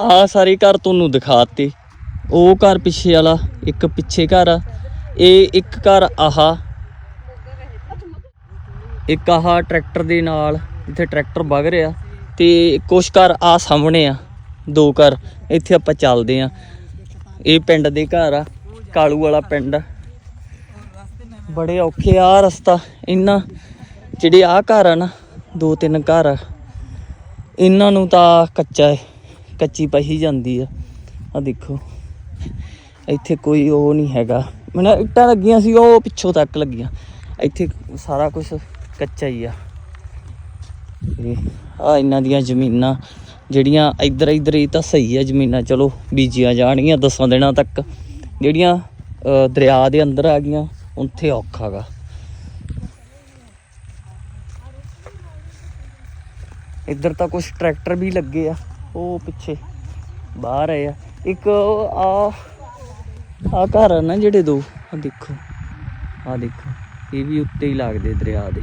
ਆ ਸਾਰੇ ਘਰ ਤੁਹਾਨੂੰ ਦਿਖਾਤੇ। ਉਹ ਘਰ ਪਿੱਛੇ ਵਾਲਾ, ਇੱਕ ਪਿੱਛੇ ਘਰ ਆ। ਇਹ ਇੱਕ ਘਰ ਆਹਾ। ਇੱਕ ਆਹ ਟਰੈਕਟਰ ਦੇ ਨਾਲ ਇੱਥੇ ਟਰੈਕਟਰ ਵਗ ਰਿਹਾ ਤੇ ਕੁਛ ਘਰ ਆ ਸਾਹਮਣੇ ਆ, ਦੋ ਘਰ। ਇੱਥੇ ਆਪਾਂ ਚੱਲਦੇ ਆ। ਇਹ ਪਿੰਡ ਦੇ ਘਰ ਆ, ਕਾਲੂ ਵਾਲਾ ਪਿੰਡ। ਆ। ਬੜੇ ਔਖੇ ਆ ਰਸਤਾ। ਇੰਨਾ ਜਿਹੜੇ ਆ ਘਰ ਆ ਨਾ, ਦੋ ਤਿੰਨ ਘਰ ਆ। ਇਹਨਾਂ ਨੂੰ ਤਾਂ ਕੱਚਾ ਹੈ ਕੱਚੀ ਪਹੀ ਜਾਂਦੀ ਆ। ਆ ਦੇਖੋ। ਇੱਥੇ ਕੋਈ ਉਹ ਨਹੀਂ ਹੈਗਾ। ਮੈਨੂੰ ਇੱਟਾਂ ਲੱਗੀਆਂ ਸੀ, ਉਹ ਪਿੱਛੋਂ ਤੱਕ ਲੱਗੀਆਂ। ਇੱਥੇ ਸਾਰਾ ਕੁਝ ਕੱਚਾ ਹੀ ਆ। ਆ ਇਹਨਾਂ ਦੀਆਂ ਜ਼ਮੀਨਾਂ, ਜਿਹੜੀਆਂ ਇੱਧਰ ਇੱਧਰ ਹੀ ਤਾਂ ਸਹੀ ਆ ਜ਼ਮੀਨਾਂ। ਚਲੋ, ਬੀਜੀਆਂ ਜਾਣਗੀਆਂ ਦਸਾਂ ਦਿਨਾਂ ਤੱਕ। ਜਿਹੜੀਆਂ ਦਰਿਆ ਦੇ ਅੰਦਰ ਆ ਗਈਆਂ, ਉੱਥੇ ਔਖਾ ਗਾ। ਇੱਧਰ ਤਾਂ ਕੁਝ ਟਰੈਕਟਰ ਵੀ ਲੱਗੇ ਆ। ਉਹ ਪਿੱਛੇ ਬਾਹਰ ਆਏ ਆ। ਇੱਕ ਆ ਆ ਘਰ ਆ ਨਾ ਜਿਹੜੇ ਦੋ ਆ ਦੇਖੋ ਆ ਦੇਖੋ ਇਹ ਵੀ ਉੱਤੇ ਹੀ ਲੱਗਦੇ ਦਰਿਆ ਦੇ।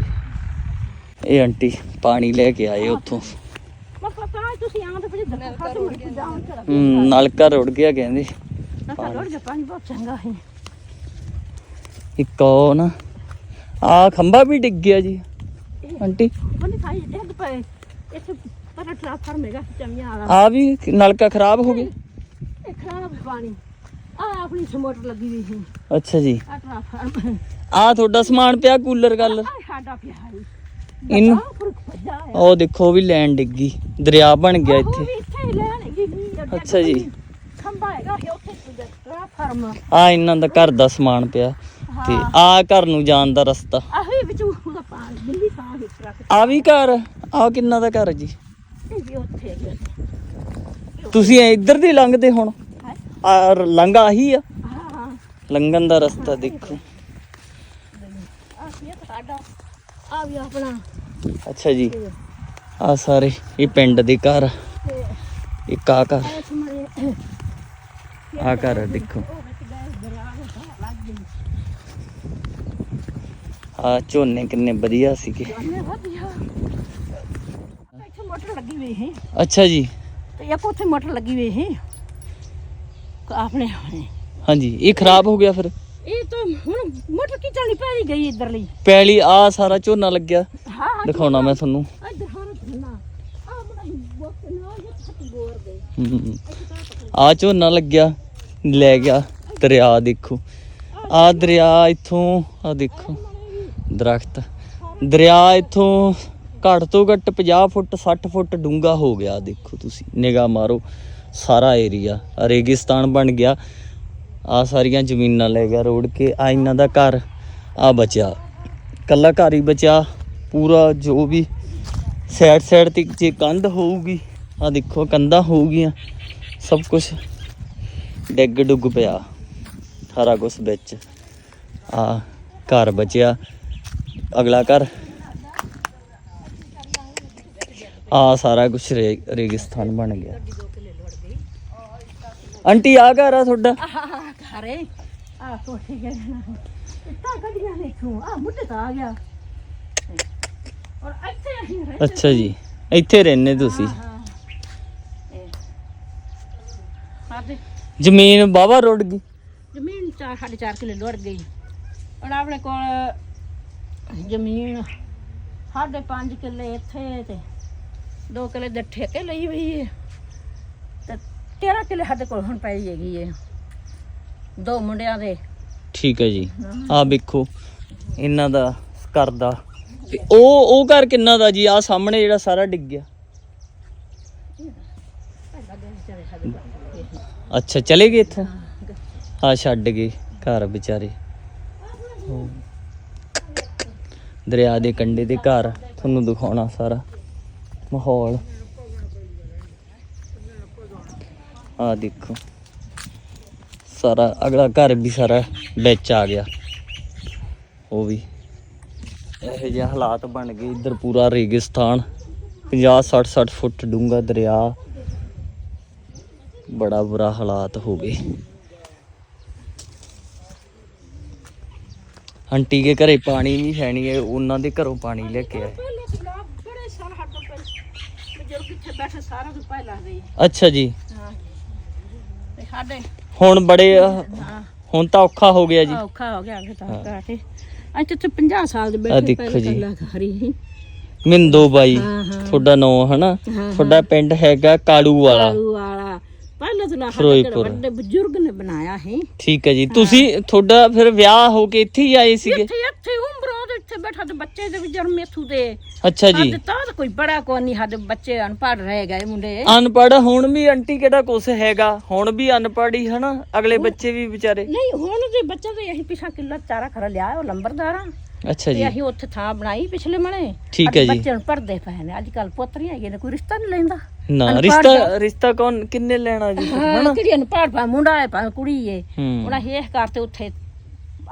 ਇਹ ਆਂਟੀ ਪਾਣੀ ਲੈ ਕੇ ਆਏ ਉੱਥੋਂ। ਨਲਕਾ ਰੁੜ ਗਿਆ ਕਹਿੰਦੇ। ਇੱਕ ਉਹ ਨਾ ਆ ਖੰਭਾ ਵੀ ਡਿੱਗ ਗਿਆ ਜੀ। ਆਂਟੀ। ਟ੍ਰਾਂਸਫਾਰਮ ਹੈਗਾ ਚਮੀਆਂ ਵਾਲਾ। ਆ ਵੀ ਨਲਕਾ ਖਰਾਬ ਹੋ ਗਿਆ ਇਹ ਖਰਾਬ ਪਾਣੀ। ਆ ਆਪਣੀ ਚ ਮੋਟਰ ਲੱਗੀ ਹੋਈ ਸੀ। ਅੱਛਾ ਜੀ। ਆ ਟ੍ਰਾਂਸਫਾਰਮ ਆ ਤੁਹਾਡਾ ਸਮਾਨ ਪਿਆ ਕੂਲਰ ਗੱਲ। ਆ ਸਾਡਾ ਪਿਆ ਹੈ ਇਹਨੂੰ ਆ ਫ਼ਰਕ ਭੱਜਾ ਹੈ ਉਹ ਦੇਖੋ ਉਹ ਵੀ ਲੈਣ ਡਿੱਗੀ। ਦਰਿਆ ਬਣ ਗਿਆ ਇੱਥੇ। ਇੱਥੇ ਅੱਛਾ ਜੀ। ਖੰਭਾ ਹੈਗਾ ਇਹ ਉੱਥੇ ਟ੍ਰਾਂਸਫਾਰਮ ਆ ਇਹਨਾਂ ਦਾ ਘਰ ਦਾ ਸਮਾਨ ਪਿਆ। ਤੇ ਆ ਘਰ ਨੂੰ ਜਾਣ ਦਾ ਰਸਤਾ। ਆਹੀ ਵਿੱਚ ਉਹਦਾ ਪਾਣੀ ਬਿੱਲੀ ਤਾਂ ਵਿੱਚ ਰੱਖ ਆ ਵੀ ਘਰ? ਆ ਕਿੰਨਾ ਦਾ ਘਰ ਜੀ? ਵੀ ਉੱਥੇ ਹੈਗਾ ਤੁਸੀਂ ਇੱਧਰ ਦੀ ਲੰਘਦੇ ਹੁਣ? ਹੈ? ਆ ਲੰਘ ਆਹੀ ਆ? ਹਾਂ। ਹਾਂ ਲੰਘਣ ਦਾ ਰਸਤਾ ਦੇਖੋ। ਆ ਇਹ ਸਾਡਾ। ਆ ਵੀ ਆਪਣਾ। ਅੱਛਾ ਜੀ। ਆ ਸਾਰੇ ਇਹ ਪਿੰਡ ਦੇ ਘਰ ਤੇ ਇੱਕ ਆ ਘਰ। ਮਰੇ ਆ ਘਰ ਆ ਦੇਖੋ। ਉਹ ਵਿੱਚ ਗਏ ਦਰਿਆ ਦੇ ਬਾਹਰ ਲੱਗ ਗਈ। ਆ ਝੋਨੇ ਕਿੰਨੇ ਵਧੀਆ ਸੀਗੇ। ਉਹਨੇ ਅੱਛਾ ਜੀ। ਤੇ ਇੱਕ ਉੱਥੇ ਮੋਟਰ ਲੱਗੀ ਹੋਈ ਹੈ। ਆਪਣੇ ਆਪਣੇ। ਹਾਂਜੀ ਇਹ ਖਰਾਬ ਹੋ ਗਿਆ ਫਿਰ? ਇਹ ਤਾਂ ਹੁਣ ਮੋਟਰ ਕੀ ਚੱਲਣੀ ਪਈ ਗਈ ਇੱਧਰ ਲਈ ਪੈਲੀ ਆ ਸਾਰਾ ਝੋਨਾ ਲੱਗਿਆ। ਦਿਖਾਉਣਾ ਮੈਂ ਤੁਹਾਨੂੰ। ਆ ਝੋਨਾ ਲੱਗਿਆ ਲੈ ਗਿਆ ਦਰਿਆ ਦੇਖੋ। ਆ ਦਰਿਆ ਇੱਥੋਂ ਆ ਦੇਖੋ। ਦਰਖਤ। ਦਰਿਆ ਇੱਥੋਂ ਘੱਟ ਤੋਂ ਘੱਟ 50 ਫੁੱਟ 60 ਫੁੱਟ ਡੂੰਘਾ ਹੋ ਗਿਆ, ਦੇਖੋ ਤੁਸੀਂ। ਨਿਗਾਹ ਮਾਰੋ, ਸਾਰਾ ਏਰੀਆ ਰੇਗਿਸਤਾਨ ਬਣ ਗਿਆ। ਆ ਸਾਰੀਆਂ ਜ਼ਮੀਨਾਂ ਲੈ ਗਿਆ ਰੋੜ ਕੇ ਆ ਇਹਨਾਂ ਦਾ ਘਰ ਆ ਬਚਿਆ। ਕੱਲਾ ਘਰ ਹੀ ਬਚਿਆ, ਪੂਰਾ ਜੋ ਵੀ ਸਾਈਡ ਸਾਈਡ ਤੇ ਜੇ ਕੰਧ ਹੋਊਗੀ ਆ ਦੇਖੋ, ਕੰਧਾਂ ਹੋਊਗੀਆਂ, ਸਭ ਕੁਝ ਡਿੱਗ ਡੁੱਗ ਪਿਆ, ਸਾਰਾ ਕੁਝ ਵਿੱਚ। ਆ ਘਰ ਬਚਿਆ, ਅਗਲਾ ਘਰ ਆ ਸਾਰਾ ਕੁਝ ਰੇਗਿਸਤਾਨ ਬਣ ਗਿਆ। ਆਂਟੀ ਆ ਘਰ ਆ ਤੁਹਾਡਾ? ਆਹ ਘਰੇ ਆ ਕੋਠੀ ਗਏ ਇੱਤਾ ਗੱਡੀਆਂ ਦੇਖੂ ਆ ਮੁੱਢੇ ਤਾਂ ਆ ਗਿਆ। ਔਰ ਇੱਥੇ ਅਸੀਂ ਰਹਿ ਅੱਛਾ ਜੀ ਇੱਥੇ ਰਹਿੰਦੇ ਤੁਸੀਂ। ਜ਼ਮੀਨ ਬਾਵਾ ਰੁੜ ਗਈ? ਜ਼ਮੀਨ ਚਾਰ ਸਾਢੇ ਚਾਰ ਕਿਲੇ ਲੁੜ ਗਈ। ਹੁਣ ਆਪਣੇ ਕੋਲ ਜ਼ਮੀਨ ਸਾਢੇ ਪੰਜ ਕਿੱਲੇ ਇੱਥੇ ਤੇ। ਦੋ ਕਿੱਲੇ ਦੇ ਠੇਕੇ ਲਈ ਹੋਈ ਹੈ ਤੇ 13 ਕਿੱਲੇ ਸਾਡੇ ਕੋਲ ਹੁਣ ਪਈ ਹੈਗੀ ਹੈ ਦੋ ਮੁੰਡਿਆਂ ਦੇ। ਠੀਕ ਹੈ ਜੀ। ਆ ਵੇਖੋ ਇਹਨਾਂ ਦਾ ਘਰ ਦਾ। ਤੇ ਉਹ ਉਹ ਘਰ ਕਿੰਨਾ ਦਾ ਜੀ? ਆ ਸਾਹਮਣੇ ਜਿਹੜਾ ਸਾਰਾ ਡਿੱਗ ਗਿਆ। ਅੱਛਾ ਚਲੇ ਗਏ ਇੱਥੇ? ਆ ਛੱਡ ਗਏ ਘਰ ਵਿਚਾਰੇ। ਦਰਿਆ ਦੇ ਕੰਢੇ ਦੇ ਘਰ। ਤੁਹਾਨੂੰ ਦਿਖਾਉਣਾ ਸਾਰਾ। ਮਾਹੌਲ। ਆ ਦੇਖੋ। ਸਾਰਾ ਅਗਲਾ ਘਰ ਵੀ ਸਾਰਾ ਵਿੱਚ ਆ ਗਿਆ। ਉਹ ਵੀ ਇਹੋ ਜਿਹੇ ਹਾਲਾਤ ਬਣ ਗਏ। ਇੱਧਰ ਪੂਰਾ ਰੇਗਿਸਤਾਨ 50 60 60 ਫੁੱਟ ਡੂੰਘਾ ਦਰਿਆ। ਬੜਾ ਬੁਰਾ ਹਾਲਾਤ ਹੋ ਗਏ। ਆਂਟੀ ਕੇ ਘਰੇ ਪਾਣੀ ਨਹੀਂ ਹੈ ਨਹੀਂ ਉਹਨਾਂ ਦੇ ਘਰੋਂ ਪਾਣੀ ਲੈ ਕੇ ਆਏ ਪਹਿਲੇ ਤੇ ਲੋਕ ਬੜੇ ਸਾਲ ਹੱਥੋਂ ਪਹਿਲੇ ਬਜ਼ੁਰਗ ਇੱਥੇ ਬੈਠੇ ਸਾਰਾ ਅੱਛਾ ਜੀ। ਹਾਂ। ਸਾਡੇ ਹੁਣ ਬੜੇ ਅਹ, ਹਾਂ। ਹੁਣ ਤਾਂ ਔਖਾ ਹੋ ਗਿਆ ਜੀ। ਔਖਾ ਹੋ ਗਿਆ ਫਿਰ ਤਾਂ ਕਾਟੇ ਅੱਜ ਤੇ 50 ਸਾਲ ਦੇ ਆਹ ਬੈਠੇ ਦੇਖੋ ਪਹਿਲਾਂ ਜੀ। ਕੱਲਾ ਘਰੀ ਸੀ। ਮਿੰਦੋ ਬਾਈ ਹਾਂ ਹਾਂ। ਤੁਹਾਡਾ ਨਾਂ ਹਨਾ। ਹਾਂ, ਤੁਹਾਡਾ ਪਿੰਡ ਹੈਗਾ ਕਾਲੂ ਵਾਲਾ। ਕਾਲੂ ਵਾਲਾ। ਪਹਿਲਾਂ ਤਾਂ ਸਾਡੇ ਫਿਰੋਜ਼ਪੁਰ। ਵੱਡੇ ਬਜ਼ੁਰਗ ਨੇ ਬਣਾਇਆ ਠੀਕ ਹੈ ਜੀ। ਤੁਸੀਂ ਤੁਹਾਡਾ ਫਿਰ ਵਿਆਹ ਹੋ ਕੇ ਇੱਥੇ ਹੀ ਆਏ ਸੀਗੇ? ਇੱਥੇ ਇੱਥੇ ਉਮਰੋਂ ਦੇ ਇੱਥੇ ਬੈਠਾ ਤੇ ਬੱਚੇ ਦੇ ਵੀ ਜਨਮ ਇੱਥੋਂ ਦੇ। ਅੱਛਾ ਜੀ। ਸਾਡੇ ਤਾਂ ਤਾਂ ਕੋਈ ਬੜਾ ਕੋ ਨਹੀਂ ਸਾਡੇ ਬੱਚੇ ਅਨਪੜ੍ਹ ਰਹਿ ਗਏ ਮੁੰਡੇ। ਅਨਪੜ੍ਹ ਹੁਣ ਵੀ ਆਂਟੀ ਕਿਹੜਾ ਕੁਛ ਹੈਗਾ? ਹੁਣ ਵੀ ਅਨਪੜ੍ਹ ਹੀ ਹਨਾ? ਅਗਲੇ ਬੱਚੇ ਵੀ ਵਿਚਾਰੇ। ਨਹੀਂ ਹੁਣ ਦੇ ਬੱਚੇ ਤੇ ਅਸੀਂ ਪਿਛਾ ਕਿੱਲਾ ਚਾਰਾ ਖਰਾ ਲਿਆ ਉਹ ਲੰਬਰਦਾਰਾਂ ਅੱਛਾ ਤੇ ਜੀ। ਅਸੀਂ ਉੱਥੇ ਥਾਂ ਬਣਾਈ ਪਿਛਲੇ ਮਣੇ। ਠੀਕ ਹੈ ਜੀ। ਬੱਚੇ ਨੂੰ ਪੜਦੇ ਪਏ ਨੇ। ਅੱਜ ਕੱਲ ਪੋਤਰੀਆਂ ਨੇ ਕੋਈ ਰਿਸ਼ਤਾ ਨਹੀਂ ਲੈਂਦਾ। ਨਾ ਰਿਸ਼ਤਾ ਰਿਸ਼ਤਾ ਕੌਣ ਕਿੰਨੇ ਲੈਣਾ ਜੀ? ਹਾਂ ਕਿਹੜੀ ਅਨਪੜ੍ਹ ਪਾ ਮੁੰਡਾ ਹੈ ਪਾ ਕੁੜੀ ਏ। ਹੂੰ। ਉਹਨਾਂ ਇਹ ਕਰਤੇ ਉੱਥੇ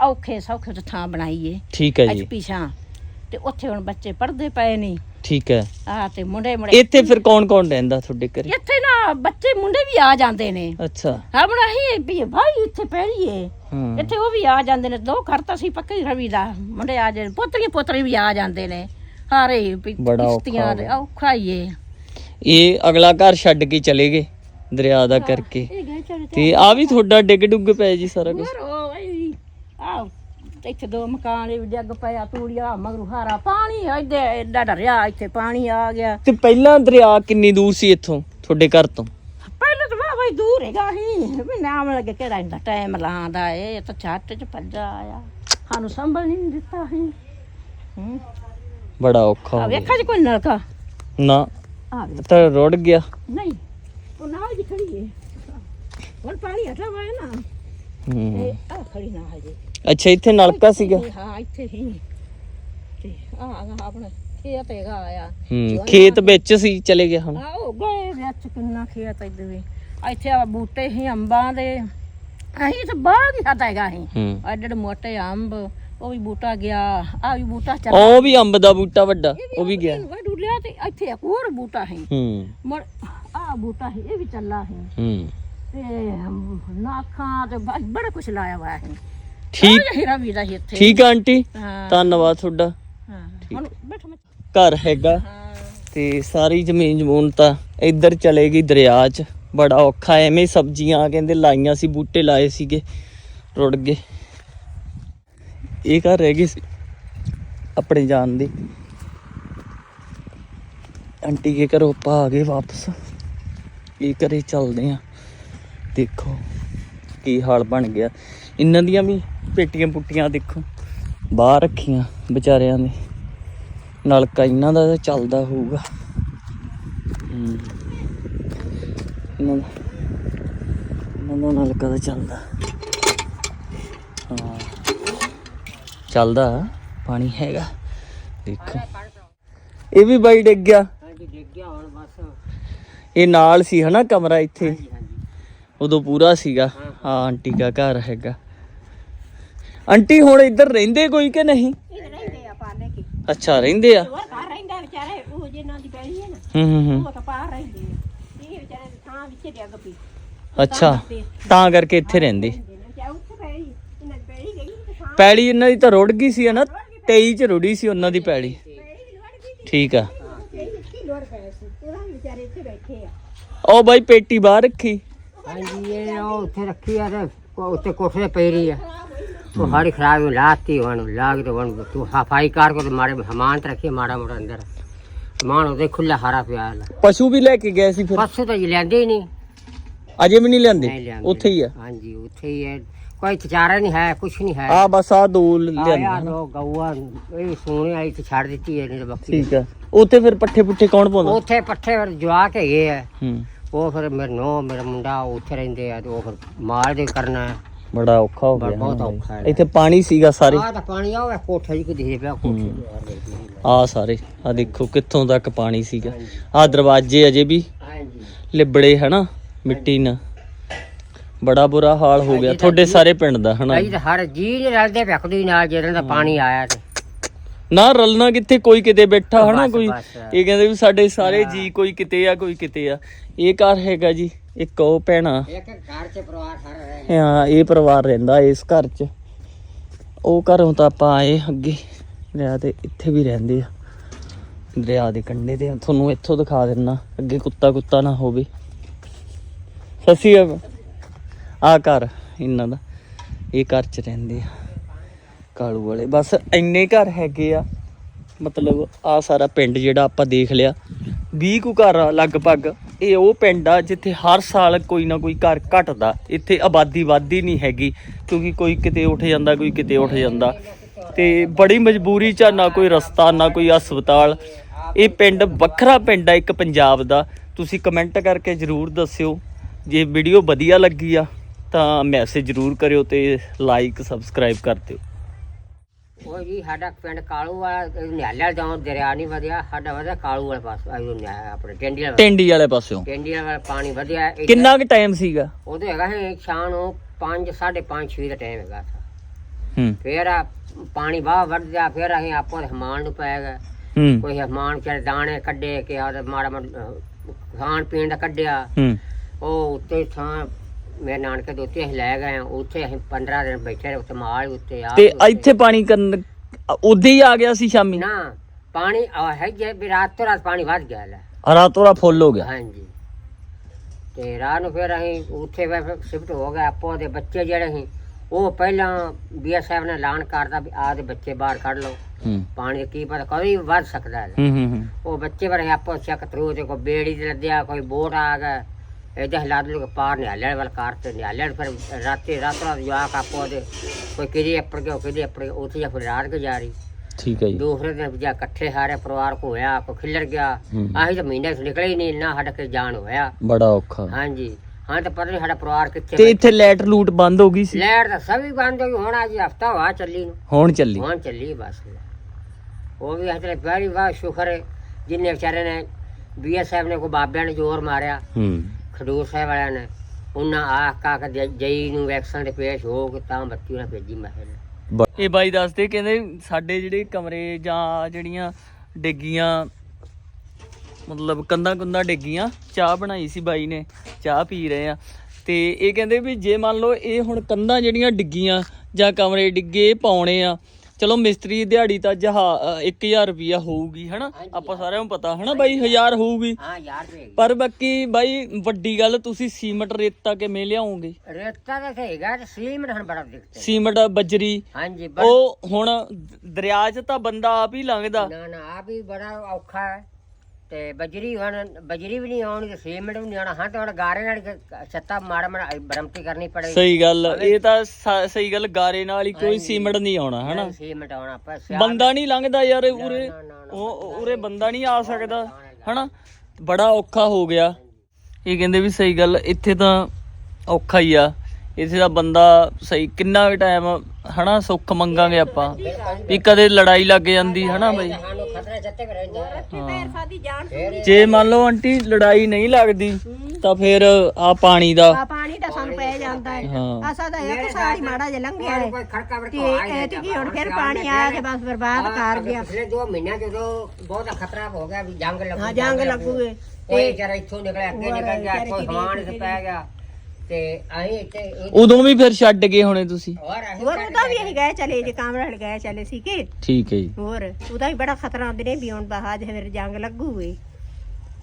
ਔਖੇ ਸੌਖੇ ਤੇ ਥਾਂ ਬਣਾਈਏ। ਠੀਕ ਹੈ ਅੱਜ ਜੀ ਪਿਛਾਂ ਤੇ ਉੱਥੇ ਹੁਣ ਬੱਚੇ ਪੜਦੇ ਪਏ ਨਹੀਂ ਠੀਕ ਹੈ। ਆ ਤੇ ਮੁੰਡੇ ਮੁੰਡੇ ਇੱਥੇ ਫਿਰ ਕੌਣ ਕੌਣ ਰਹਿੰਦਾ ਤੁਹਾਡੇ ਘਰੇ? ਇੱਥੇ ਨਾ ਬੱਚੇ ਮੁੰਡੇ ਵੀ ਆ ਜਾਂਦੇ ਨੇ। ਅੱਛਾ। ਹਾਂ ਬਣਾ ਹੀ ਵੀ ਭਾਈ ਇੱਥੇ ਪੈਰੀਏ ਹਾਂ। ਇੱਥੇ ਉਹ ਵੀ ਆ ਜਾਂਦੇ ਨੇ। ਦੋ ਘਰ ਤਾਂ ਸੀ ਪੱਕੇ ਰਵੀ ਦਾ। ਮੁੰਡੇ ਆ ਜਾਂਦੇ ਪੋਤਰੀਆਂ ਪੋਤਰੇ ਵੀ ਆ ਜਾਂਦੇ ਨੇ। ਹਾਰੇ ਵੀ ਬੜਾ ਔਖਾ ਕਿਸ਼ਤੀਆਂ ਦੇ ਔਖਾ ਹੀ ਏ। ਇਹ ਅਗਲਾ ਘਰ ਛੱਡ ਕੇ ਚਲੇ ਗਏ ਦਰਿਆ ਦਾ ਕਰਕੇ। ਤੇ ਆ ਵੀ ਤੁਹਾਡਾ ਡਿੱਗ ਡੁੱਗ ਪਿਆ ਜੀ ਸਾਰਾ ਕੁਝ ਹੋਰ ਉਹ ਇਹ ਆ ਇੱਥੇ ਦੋ ਮਕਾਨ ਇਹ ਡਿੱਗ ਪਿਆ ਤੂੜੀਆ ਮਗਰੂ ਹਾਰਾ ਪਾਣੀ ਇੱਥੇ ਐਡਾ ਡਰਿਆ ਇੱਥੇ ਪਾਣੀ ਆ ਗਿਆ। ਤੇ ਪਹਿਲਾਂ ਦਰਿਆ ਕਿੰਨੀ ਦੂਰ ਸੀ ਇੱਥੋਂ ਤੁਹਾਡੇ ਘਰ ਤੋਂ? ਪਹਿਲਾਂ ਤਾਂ ਵਾਹ ਬਈ ਦੂਰ ਹੈਗਾ ਹੀ ਵੀ ਨਾਮ ਲੱਗੇ ਕਿਹੜਾ ਇੰਦਾ ਟਾਈਮ ਲਾਉਂਦਾ ਏ ਇਹ ਤਾਂ ਛੱਟ ਚ ਭੱਜਾ ਆਇਆ। ਸਾਨੂੰ ਸੰਭਲ ਨਹੀਂ ਦਿੱਤਾ ਹੀ ਹੂੰ। ਬੜਾ ਔਖਾ ਵੇਖਾ ਜੀ ਕੋਈ ਨਲਕਾ। ਨਾ। ਆ ਤਾਂ ਰੁੜ ਗਿਆ। ਨਹੀਂ ਉਹ ਨਾਲ ਦੀ ਖੜੀ ਏ। ਹੁਣ ਪਾਣੀ ਹਟਾ ਵਾ ਨਾ। ਹੂੰ। ਇਹ ਆ ਖੜੀ ਨਾ ਹਜੇ। ਅੱਛਾ ਇੱਥੇ ਨਲਕਾ ਸੀਗਾ? ਹਾਂ ਇੱਥੇ ਹੀ ਤੇ ਆ ਆ ਆਪਣਾ ਖੇਤ ਹੈਗਾ ਆਇਆ ਹੂੰ ਖੇਤ ਵਿੱਚ ਸੀ ਚਲੇ ਗਿਆ ਹੁਣ। ਆ ਉਹ ਗਏ ਵਿੱਚ ਕਿੰਨਾ ਖੇਤ ਇੱਧਰ ਵੀ। ਇੱਥੇ ਆ ਬੂਟੇ ਹੀ ਅੰਬਾਂ ਦੇ। ਅਸੀਂ ਤਾਂ ਬਾਗ ਹੀ ਹੱਥ ਹੈਗਾ ਹੂੰ। ਐਡੇ ਮੋਟੇ ਅੰਬ ਉਹ ਵੀ ਬੂਟਾ ਗਿਆ ਆ ਵੀ ਬੂਟਾ ਚੱਲ ਉਹ ਵੀ ਅੰਬ ਦਾ ਬੂਟਾ ਵੱਡਾ ਉਹ ਵੀ ਗਿਆ। ਵਾ ਡੁੱਲਿਆ ਤੇ ਇੱਥੇ ਇੱਕ ਹੋਰ ਬੂਟਾ ਹੈ। ਹੂੰ। ਮਰ ਆ ਬੂਟਾ ਹੈ ਇਹ ਵੀ ਚੱਲਾ ਹੈ। ਹੂੰ। ਤੇ ਅਮ, ਨਾਖਾਂ ਤੇ ਬ- ਬੜਾ ਕੁਛ ਲਾਇਆ ਹੋਇਆ ਹੈ। ਠੀਕ। ਹੀਰਾ ਵੀ ਦਾ ਇੱਥੇ। ਠੀਕ ਆ ਆਂਟੀ ਧੰਨਵਾਦ ਤੁਹਾਡਾ। ਹਾਂ। ਘਰ ਹੈਗਾ। ਤੇ ਸਾਰੀ ਜ਼ਮੀਨ ਜਮੂਨ ਤਾਂ ਇੱਧਰ ਚਲੇ ਗਈ ਦਰਿਆ 'ਚ। ਬੜਾ ਔਖਾ ਐਵੇਂ ਸਬਜ਼ੀਆਂ ਕਹਿੰਦੇ ਲਾਈਆਂ ਸੀ ਬੂਟੇ ਲਾਏ ਸੀਗੇ ਰੁੜ ਗਏ। ਇਹ ਘਰ ਰਹਿ ਗਈ ਸੀ ਆਪਣੇ ਜਾਣ ਦੀ। ਆਂਟੀ ਕੇ ਘਰੋਂ ਆਪਾਂ ਆ ਗਏ ਵਾਪਸ। ਇਹ ਘਰੇ ਚੱਲਦੇ ਆ ਦੇਖੋ ਕੀ ਹਾਲ ਬਣ ਗਿਆ। ਇਹਨਾਂ ਦੀਆਂ ਵੀ ਪੇਟੀਆਂ ਪੁੱਟੀਆਂ ਦੇਖੋ। ਬਾਹਰ ਰੱਖੀਆਂ ਵਿਚਾਰਿਆਂ ਨੇ। ਨਲਕਾ ਇਹਨਾਂ ਦਾ ਤਾਂ ਚੱਲਦਾ ਹੋਊਗਾ। ਇਹਨਾਂ ਦਾ ਇਹਨਾਂ ਦਾ ਨਲਕਾ ਤਾਂ ਚੱਲਦਾ। ਹਾਂ। ਚੱਲਦਾ ਪਾਣੀ ਹੈਗਾ। ਦੇਖੋ। ਇਹ ਵੀ ਬਾਈ ਡਿੱਗ ਗਿਆ। ਇਹ ਨਾਲ ਸੀ ਹਨਾ ਕਮਰਾ ਇੱਥੇ? ਉਦੋਂ ਪੂਰਾ ਸੀਗਾ। ਹਾਂ। ਆਂਟੀ ਦਾ ਘਰ ਹੈਗਾ। ਆਂਟੀ ਹੁਣ ਇੱਧਰ ਰਹਿੰਦੇ ਕੋਈ ਕਿ ਨਹੀਂ? ਇਹ ਰਹਿੰਦੇ ਆ ਪਾਲੇ ਕੀ। ਅੱਛਾ ਰਹਿੰਦੇ ਆ? ਉਹ ਘਰ ਰਹਿੰਦਾ ਵਿਚਾਰੇ ਉਹ ਜਿਹਨਾਂ ਦੀ ਪੈਲੀ ਹੈ ਨਾ ਹੂੰ ਹੂੰ ਹੂੰ। ਉਹ ਤਾਂ ਪਾਰ ਰਹਿੰਦੇ ਆ। ਇਹ ਵਿਚਾਰੇ ਦੀ ਥਾਂ ਵਿੱਚ ਡਿੱਗ ਪਈ। ਅੱਛਾ। ਤਾਂ ਕਰਕੇ ਇੱਥੇ ਰਹਿੰਦੇ ਚਾਹੇ ਉੱਥੇ ਪੈਲੀ ਇਹਨਾਂ ਦੀ ਪੈਲੀ ਗਈ ਤੇ ਥਾਂ ਪੈਲੀ ਇਹਨਾਂ ਦੀ ਤਾਂ ਰੁੜ ਗਈ ਸੀ ਹਨਾ 23 ਚ ਰੁੜੀ ਸੀ ਉਹਨਾਂ ਦੀ ਪੈਲੀ। ਠੀਕ ਆ। ਉਹ ਬਾਈ ਪੇਟੀ ਬਾਹਰ ਰੱਖੀ। ਹਾਂਜੀ ਇਹ ਉਹ ਉੱਥੇ ਰੱਖੀ ਆ ਤੇ ਕੋ- ਉੱਤੇ ਕੋਠੇ ਪਈ ਰਹੀ ਆ। ਉਹ ਹਾੜੀ ਖਰਾਬ ਹੋਈ ਲਾਤੀ ਹੁਣ ਲਾਗ ਤੇ ਹੁਣ ਤੂੰ ਸਫ਼ਾਈ ਕਰ ਕੇ ਤੇ ਮਾੜੇ ਸਮਾਨ ਤੇ ਰੱਖੀ ਮਾੜਾ ਮੋਟਾ ਅੰਦਰ। ਸਮਾਨ ਉਹਦੇ ਖੁੱਲਾ ਹਾਰਾ ਪਿਆ ਹੈ ਪਸ਼ੂ ਵੀ ਲੈ ਕੇ ਗਏ ਸੀ ਫਿਰ? ਪਰਸੋਂ ਤਾਂ ਜੀ ਲੈਂਦੇ ਹੀ ਨਹੀਂ। ਅਜੇ ਵੀ ਨਹੀਂ ਨਹੀਂ ਲਿਆਂਦੇ। ਲਿਆਂਦੇ ਉੱਥੇ ਹੀ ਆ। ਹਾਂਜੀ ਉੱਥੇ ਹੀ ਹੈ ਕੋਈ ਚਾਰਾ ਨਹੀਂ ਹੈ ਕੁਛ ਨਹੀਂ ਹੈ। ਆ ਬਸ ਆ ਦੋ ਲਿਆਂਦੇ ਆਇਆ। ਦੋ ਗਊਆ ਇਹ ਸੋਹਣੇ ਆਈ ਤੇ ਛੱਡ ਦਿੱਤੀ ਨਹੀਂ ਤਾਂ ਬੱਕਰੀ। ਠੀਕ ਆ ਉੱਥੇ ਫਿਰ ਪੱਠੇ ਪੁੱਠੇ ਕੌਣ ਪਾਉਂਦਾ? ਉੱਥੇ ਪੱਠੇ ਫਿਰ ਜਵਾਕ ਹੈਗੇ ਆ। ਹੂੰ। ਉਹ ਫਿਰ ਮੇਰੇ ਨੋ ਮੇਰਾ ਮੁੰਡਾ ਉੱਥੇ ਰਹਿੰਦੇ ਆ ਤੇ ਉਹ ਫਿਰ ਮਾਰ ਦੇ ਕਰਨਾ। ਹੈ ਬੜਾ ਔਖਾ ਹੋ ਗਿਆ ਬਹੁਤ ਔਖਾ ਹੈ। ਇੱਥੇ ਪਾਣੀ ਸੀਗਾ ਸਾਰੇ। ਆ ਤਾਂ ਪਾਣੀ ਆਵੇ ਕੋਠੇ ਜੀ ਕੋ ਦਿਖੇ ਪਿਆ ਕੋਠੇ। ਦੇ ਬਾਹਰ। ਆ ਸਾਰੇ ਆ ਦੇਖੋ ਕਿੱਥੋਂ ਤੱਕ ਪਾਣੀ ਸੀਗਾ। ਆ ਦਰਵਾਜ਼ੇ ਅਜੇ ਵੀ ਹਾਂਜੀ। ਲਿਬੜੇ ਹਨਾ ਮਿੱਟੀ ਨਾਲ। ਬੜਾ ਬੁਰਾ ਹਾਲ ਹੋ ਗਿਆ ਤੁਹਾਡੇ ਸਾਰੇ ਪਿੰਡ ਦਾ ਹਨਾ? ਅਸੀਂ ਤਾਂ ਹਰ ਜੀ ਨੇ ਰਲਦੇ ਪਿਆਕਦੀ ਨਾਲ ਜਦੋਂ ਦਾ ਪਾਣੀ ਆਇਆ ਤੇ। ਨਾ ਰਲਣਾ ਕਿੱਥੇ ਕੋਈ ਕਿਤੇ ਬੈਠਾ ਹਨਾ ਕੋਈ। ਇਹ ਕਹਿੰਦੇ ਵੀ ਸਾਡੇ ਸਾਰੇ ਜੀ ਕੋਈ ਕਿਤੇ ਆ ਕੋਈ ਕਿਤੇ ਆ। ਇਹ ਘਰ ਹੈਗਾ ਜੀ ਇੱਕ ਉਹ ਭੈਣਾ। ਇੱਕ ਘਰ ਚ ਪਰਿਵਾਰ ਸਾਰਾ ਰਹਿ ਹਾਂ ਇਹ ਪਰਿਵਾਰ ਰਹਿੰਦਾ ਇਸ ਘਰ 'ਚ। ਉਹ ਘਰੋਂ ਤਾਂ ਆਪਾਂ ਆਏ ਅੱਗੇ ਦਰਿਆ ਤੇ ਇੱਥੇ ਵੀ ਰਹਿੰਦੇ ਆ। ਦਰਿਆ ਦੇ ਕੰਢੇ ਤੇ ਤੁਹਾਨੂੰ ਇੱਥੋਂ ਦਿਖਾ ਦਿੰਨਾ ਅੱਗੇ ਕੁੱਤਾ ਕੁੱਤਾ ਨਾ ਹੋਵੇ। ਸਸੀ ਆ ਘਰ ਇਹਨਾਂ ਦਾ ਇਹ ਘਰ ਚ ਰਹਿੰਦੇ ਆ। ਕਾਲੂ ਵਾਲੇ ਬਸ ਇੰਨੇ ਘਰ ਹੈਗੇ ਆ ਮਤਲਬ ਆ ਸਾਰਾ ਪਿੰਡ ਜਿਹੜਾ ਆਪਾਂ ਦੇਖ ਲਿਆ। 20 ਕੁ ਘਰ ਆ ਲਗਭਗ ਇਹ ਉਹ ਪਿੰਡ ਆ ਜਿੱਥੇ ਹਰ ਸਾਲ ਕੋਈ ਨਾ ਕੋਈ ਘਰ ਘਟਦਾ। ਇੱਥੇ ਆਬਾਦੀ ਵਾਧੀ ਨਹੀਂ ਹੈਗੀ ਕਿਉਂਕਿ ਕੋਈ ਕਿਤੇ ਉੱਠ ਜਾਂਦਾ ਕੋਈ ਕਿਤੇ ਉੱਠ ਜਾਂਦਾ। ਤੇ ਬੜੀ ਮਜਬੂਰੀ ਚ ਆ, ਨਾ ਕੋਈ ਰਸਤਾ ਨਾ ਕੋਈ ਹਸਪਤਾਲ। ਇਹ ਪਿੰਡ ਵੱਖਰਾ ਪਿੰਡ ਆ ਇੱਕ ਪੰਜਾਬ ਦਾ। ਤੁਸੀਂ ਕਮੈਂਟ ਕਰਕੇ ਜਰੂਰ ਦੱਸਿਓ ਜੇ ਵੀਡੀਓ ਵਧੀਆ ਲੱਗੀ ਆ। ਤਾਂ ਮੈਸੇਜ ਜਰੂਰ ਕਰਿਓ ਤੇ ਲਾਈਕ ਸਬਸਕ੍ਰਾਈਬ ਕਰ ਦਿਓ। ਉਹ ਜੀ ਸਾਡਾ ਪਿੰਡ ਕਾਲੂ ਵਾਲਾ ਨਿਹਾਲਿਆ ਜਾਉਂ ਦਰਿਆ ਨਹੀਂ ਵਧਿਆ ਸਾਡਾ ਵਧਿਆ ਕਾਲੂ ਵਾਲੇ ਪਾਸ ਆਇਓ ਆਪਣੇ ਟੈਂਡੀ ਵਾਲਾ ਟੈਂਡੀ ਵਾਲੇ ਪਾਸਿਓਂ। ਟੈਂਡੀ ਵਾਲਾ ਪਾਣੀ ਵਧਿਆ ਕਿੰਨਾ ਕੁ ਟਾਈਮ ਸੀਗਾ? ਉਦੋਂ ਹੈਗਾ ਹੈ ਸ਼ਾਮ ਨੂੰ 5 5:30 6 ਦਾ ਟਾਈਮ ਹੈਗਾ ਸੀ। ਹੂੰ। ਫੇਰ ਆ ਪਾਣੀ ਬਾਹ ਵੱਧ ਗਿਆ ਫੇਰ ਅਸੀਂ ਆਪੋ ਹਮਾਨ ਨੂੰ ਪੈ ਗਏ। ਹੂੰ। ਕੋਈ ਹਮਾਨ ਚ ਦਾਣੇ ਕੱਢੇ ਕਿ ਆ ਮਾੜਾ ਮਾੜਾ ਖਾਣ ਪੀਣ ਦਾ ਕੱਢਿਆ। ਹੂੰ। ਉਹ ਉੱਤੇ ਥਾਂ ਮੇਰੇ ਨਾਨਕੇ ਦੇ ਉੱਤੇ ਅਸੀਂ ਲੈ ਗਏ ਹਾਂ। ਉੱਥੇ ਅਸੀਂ 15 ਦਿਨ ਬੈਠੇ ਰਹੇ ਉੱਤੇ ਮਾਲ ਉੱਤੇ ਆ ਤੇ ਇੱਥੇ ਪਾਣੀ ਕਰਨ ਉਦੋਂ ਹੀ ਆ ਗਿਆ ਸੀ ਸ਼ਾਮੀ? ਨਾ ਪਾਣੀ ਆ ਹੈ ਜੇ ਵੀ ਰਾਤ ਤੋਂ ਰਾਤ ਪਾਣੀ ਵੱਧ ਗਿਆ ਲੈ। ਰਾਤੋਂ ਰਾਤ ਫੁੱਲ ਹੋ ਗਿਆ। ਹਾਂਜੀ। ਤੇ ਰਾਤ ਨੂੰ ਫਿਰ ਅਸੀਂ ਉੱਥੇ ਫਿਰ ਸ਼ਿਫਟ ਹੋ ਗਏ ਆਪੋ ਦੇ ਬੱਚੇ ਜਿਹੜੇ ਸੀ ਉਹ ਪਹਿਲਾਂ ਬੀਐਸ ਸਾਹਿਬ ਨੇ ਐਲਾਨ ਕਰਦਾ ਵੀ ਆਹ ਦੇ ਬੱਚੇ ਬਾਹਰ ਕੱਢ ਲਓ। ਹੂੰ। ਪਾਣੀ ਦਾ ਕੀ ਪਤਾ ਕਦੇ ਵੀ ਵੱਧ ਸਕਦਾ ਹੈ। ਹੂੰ ਹੂੰ ਹੂੰ। ਉਹ ਬੱਚੇ ਪਰ ਆਪੋ ਚੱਕ ਥਰੂ ਤੇ ਕੋਈ ਬੇੜੀ ਤੇ ਲੱਦਿਆ ਕੋਈ ਬੋਟ ਆ ਗਿਆ। ਇਹਦੇ ਹਾਲਾਤ ਲੋਕ ਪਾਰ ਨਿਹਾਲੇ ਵਾਲ ਕਾਰ ਤੇ ਨਿਹਾਲੇ ਫਿਰ ਰਾਤੀ ਰਾਤ ਰਾਤ ਜਾ ਕੇ ਆਪੋ ਦੇ ਕੋਈ ਕਿਹਦੇ ਅੱਪੜ ਗਿਆ ਕਿਹਦੇ ਅੱਪੜ ਗਿਆ ਉੱਥੇ ਜਾ ਫਿਰ ਰਾਤ ਗੁਜ਼ਾਰੀ। ਠੀਕ ਹੈ ਜੀ। ਦੂਸਰੇ ਦਿਨ ਜਾ ਇਕੱਠੇ ਸਾਰੇ ਪਰਿਵਾਰ ਕੋ ਹੋਇਆ ਕੋ ਖਿਲਰ ਗਿਆ। ਹੂੰ। ਆਹੀ ਤਾਂ ਮਹੀਨੇ ਤੋਂ ਨਿਕਲੇ ਹੀ ਨਹੀਂ ਨਾ ਸਾਡਾ ਕੇ ਜਾਣ ਹੋਇਆ। ਬੜਾ ਔਖਾ। ਹਾਂਜੀ। ਹਾਂ ਤਾਂ ਪਤਾ ਨਹੀਂ ਸਾਡਾ ਪਰਿਵਾਰ ਕਿੱਥੇ ਤੇ ਇੱਥੇ ਲੈਟ ਲੂਟ ਬੰਦ ਹੋ ਗਈ ਸੀ? ਲੈਟ ਤਾਂ ਸਭੀ ਬੰਦ ਹੋ ਗਈ ਹੁਣ ਅੱਜ ਹਫਤਾ ਹੋਇਆ ਚੱਲੀ ਨੂੰ। ਹੁਣ ਚੱਲੀ? ਹੁਣ ਚੱਲੀ ਬਸ। ਉਹ ਵੀ ਹਜੇ ਬੜੀ ਵਾਹ ਸ਼ੁਕਰ ਹੈ ਜਿੰਨੇ ਵਿਚਾਰੇ ਨੇ ਬੀਐਸਐਫ ਨੇ ਕੋ ਬਾਬਿਆਂ ਨੇ ਜ਼ੋਰ ਮਾਰਿਆ। ਹੂੰ। ਖਡੂਰ ਸਾਹਿਬ ਵਾਲਿਆਂ ਨੇ ਉਹਨਾਂ ਆਖ ਕਾ ਕੇ ਜਈ ਨੂੰ ਵੈਕਸੀਨ ਦੇ ਪੇਸ਼ ਹੋ ਕੇ ਤਾਂ ਬੱਤੀ ਉਹਨਾਂ ਭੇਜੀ ਮਹਿਲ ਇਹ ਬਾਈ ਦੱਸਦੇ ਕਹਿੰਦੇ ਸਾਡੇ ਜਿਹੜੇ ਕਮਰੇ ਜਾਂ ਜਿਹੜੀਆਂ ਡਿੱਗੀਆਂ, ਮਤਲਬ ਕੰਧਾਂ ਕੁੰਧਾਂ ਡਿੱਗੀਆਂ, ਚਾਹ ਬਣਾਈ ਸੀ ਬਾਈ ਨੇ, ਚਾਹ ਪੀ ਰਹੇ ਆ। ਤੇ ਇਹ ਕਹਿੰਦੇ ਵੀ ਜੇ ਮੰਨ ਲਓ ਇਹ ਹੁਣ ਕੰਧਾਂ ਜਿਹੜੀਆਂ ਡਿੱਗੀਆਂ ਜਾਂ ਕਮਰੇ ਡਿੱਗੇ ਪਾਉਣੇ ਆ ਚਲੋ ਮਿਸਤਰੀ ਦਿਹਾੜੀ ਤਾਂ ਜਹਾ 1000 ਰੁਪਿਆ ਹੋਊਗੀ ਹਨਾ? ਆਪਾਂ ਸਾਰਿਆਂ ਨੂੰ ਪਤਾ ਹਨਾ ਬਾਈ? 1000 ਹੋਊਗੀ। ਹਾਂ ਯਾਰ ਵੇ ਪਰ ਬਾਕੀ ਬਾਈ ਵੱਡੀ ਗੱਲ ਤੁਸੀਂ ਸੀਮਟ ਰੇਤਾ ਕਿਵੇਂ ਲਿਆਉਂਗੇ ਰੇਤਾ ਦਾ ਤਾਂ ਹੈਗਾ ਤੇ ਸੀਮਟ ਹੁਣ ਬੜਾ ਦਿਖਦਾ ਸੀਮਟ ਬਜਰੀ। ਹਾਂਜੀ ਬੜਾ ਉਹ ਹੁਣ ਦਰਿਆ 'ਚ ਤਾਂ ਬੰਦਾ ਆਪ ਹੀ ਲੰਘਦਾ। ਨਾ ਨਾ ਆ ਵੀ ਬੜਾ ਔਖਾ ਹੈ। ਤੇ ਬਜਰੀ ਹੁਣ ਬਜਰੀ ਵੀ ਨਹੀਂ ਆਉਣੀ ਤੇ ਸੀਮਿੰਟ ਵੀ ਨਹੀਂ ਆਉਣਾ। ਹਾਂ ਤੇ ਹੁਣ ਗਾਰੇ ਨਾਲ ਕ- ਛੱਤਾ ਮਾੜਾ ਮਾੜਾ ਬਰਮਤੀ ਕਰਨੀ ਪੜੇਗੀ। ਸਹੀ ਗੱਲ ਇਹ ਤਾਂ ਸ- ਸਹੀ ਗੱਲ ਗਾਰੇ ਨਾਲ ਹੀ ਕੋਈ ਸੀਮਟ ਨਹੀਂ ਆਉਣਾ ਹਨਾ? ਸੀਮਿੰਟ ਆਉਣਾ ਸਿਆਲ ਬੰਦਾ ਨਹੀਂ ਲੰਘਦਾ ਯਾਰ ਉਰੇ। ਉਹ ਉਰੇ ਬੰਦਾ ਨਹੀਂ ਆ ਸਕਦਾ ਹਨਾ? ਬੜਾ ਔਖਾ ਹੋ ਗਿਆ। ਇਹ ਕਹਿੰਦੇ ਵੀ ਸਹੀ ਗੱਲ ਇੱਥੇ ਤਾਂ ਔਖਾ ਹੀ ਆ। ਇੱਥੇ ਦਾ ਬੰਦਾ ਸਹੀ ਕਿੰਨਾ ਵੀ ਟਾਈਮ ਹਨਾ ਸੁੱਖ ਮੰਗਾਂਗੇ ਆਪਾਂ। ਵੀ ਕਦੇ ਲੜਾਈ ਲੱਗ ਜਾਂਦੀ ਹਨਾ ਬਈ? ਜੇ ਮੰਨ ਲਓ ਆਂਟੀ ਲੜਾਈ ਨਹੀਂ ਲੱਗਦੀ ਤਾਂ ਫਿਰ ਆ ਪਾਣੀ ਦਾ। ਆ ਪਾਣੀ ਤਾਂ ਸਾਨੂੰ ਪੈ ਜਾਂਦਾ ਹੈ। ਆ ਸਾਡਾ ਇੱਕ ਸਾਲ ਮਾੜਾ ਜਿਹਾ ਲੰਘਿਆ ਹੈ। ਕੋਈ ਖੜਕਾ ਵੜ ਤੇ ਇਹ ਤੇ ਕੀ ਹੁਣ ਫਿਰ ਪਾਣੀ ਆਇਆ ਤੇ ਬਸ ਬਰਬਾਦ ਕਰ ਗਿਆ। ਪਿਛਲੇ 2 ਮਹੀਨਿਆਂ ਜਦੋਂ ਬਹੁਤ ਖਤਰਾ ਹੋ ਗਿਆ ਵੀ ਜੰਗ ਲੱਗੂ ਹਾਂ ਜੰਗ ਲੱਗੂਗੇ। ਕੋਈ ਜਰਾ ਇੱਥੋਂ ਨਿਕਲਿਆ ਅੱਗੇ ਨਿਕਲ ਗਿਆ ਕੋਈ ਹਮਾਨ ਤੇ ਪੈ ਗਿਆ। ਤੇ ਅਸੀਂ ਇੱਥੇ ਉਦੋਂ ਵੀ ਫਿਰ ਛੱਡ ਗਏ ਹੋਣੇ ਤੁਸੀਂ। ਹੋਰ ਅਸੀਂ ਹੋਰ ਉਹਦਾ ਵੀ ਅਸੀਂ ਗਏ ਚਲੇ ਜੇ ਕਾਮਰਾ ਹਲ ਗਏ ਚਲੇ ਸੀ ਕਿ? ਠੀਕ ਹੈ ਜੀ। ਹੋਰ ਉਹਦਾ ਵੀ ਬੜਾ ਖਤਰਾ ਆਉਂਦੇ ਨੇ ਵੀ ਹੁਣ ਬਾਹਾਜ ਫਿਰ ਜੰਗ ਲੱਗੂਗੇ।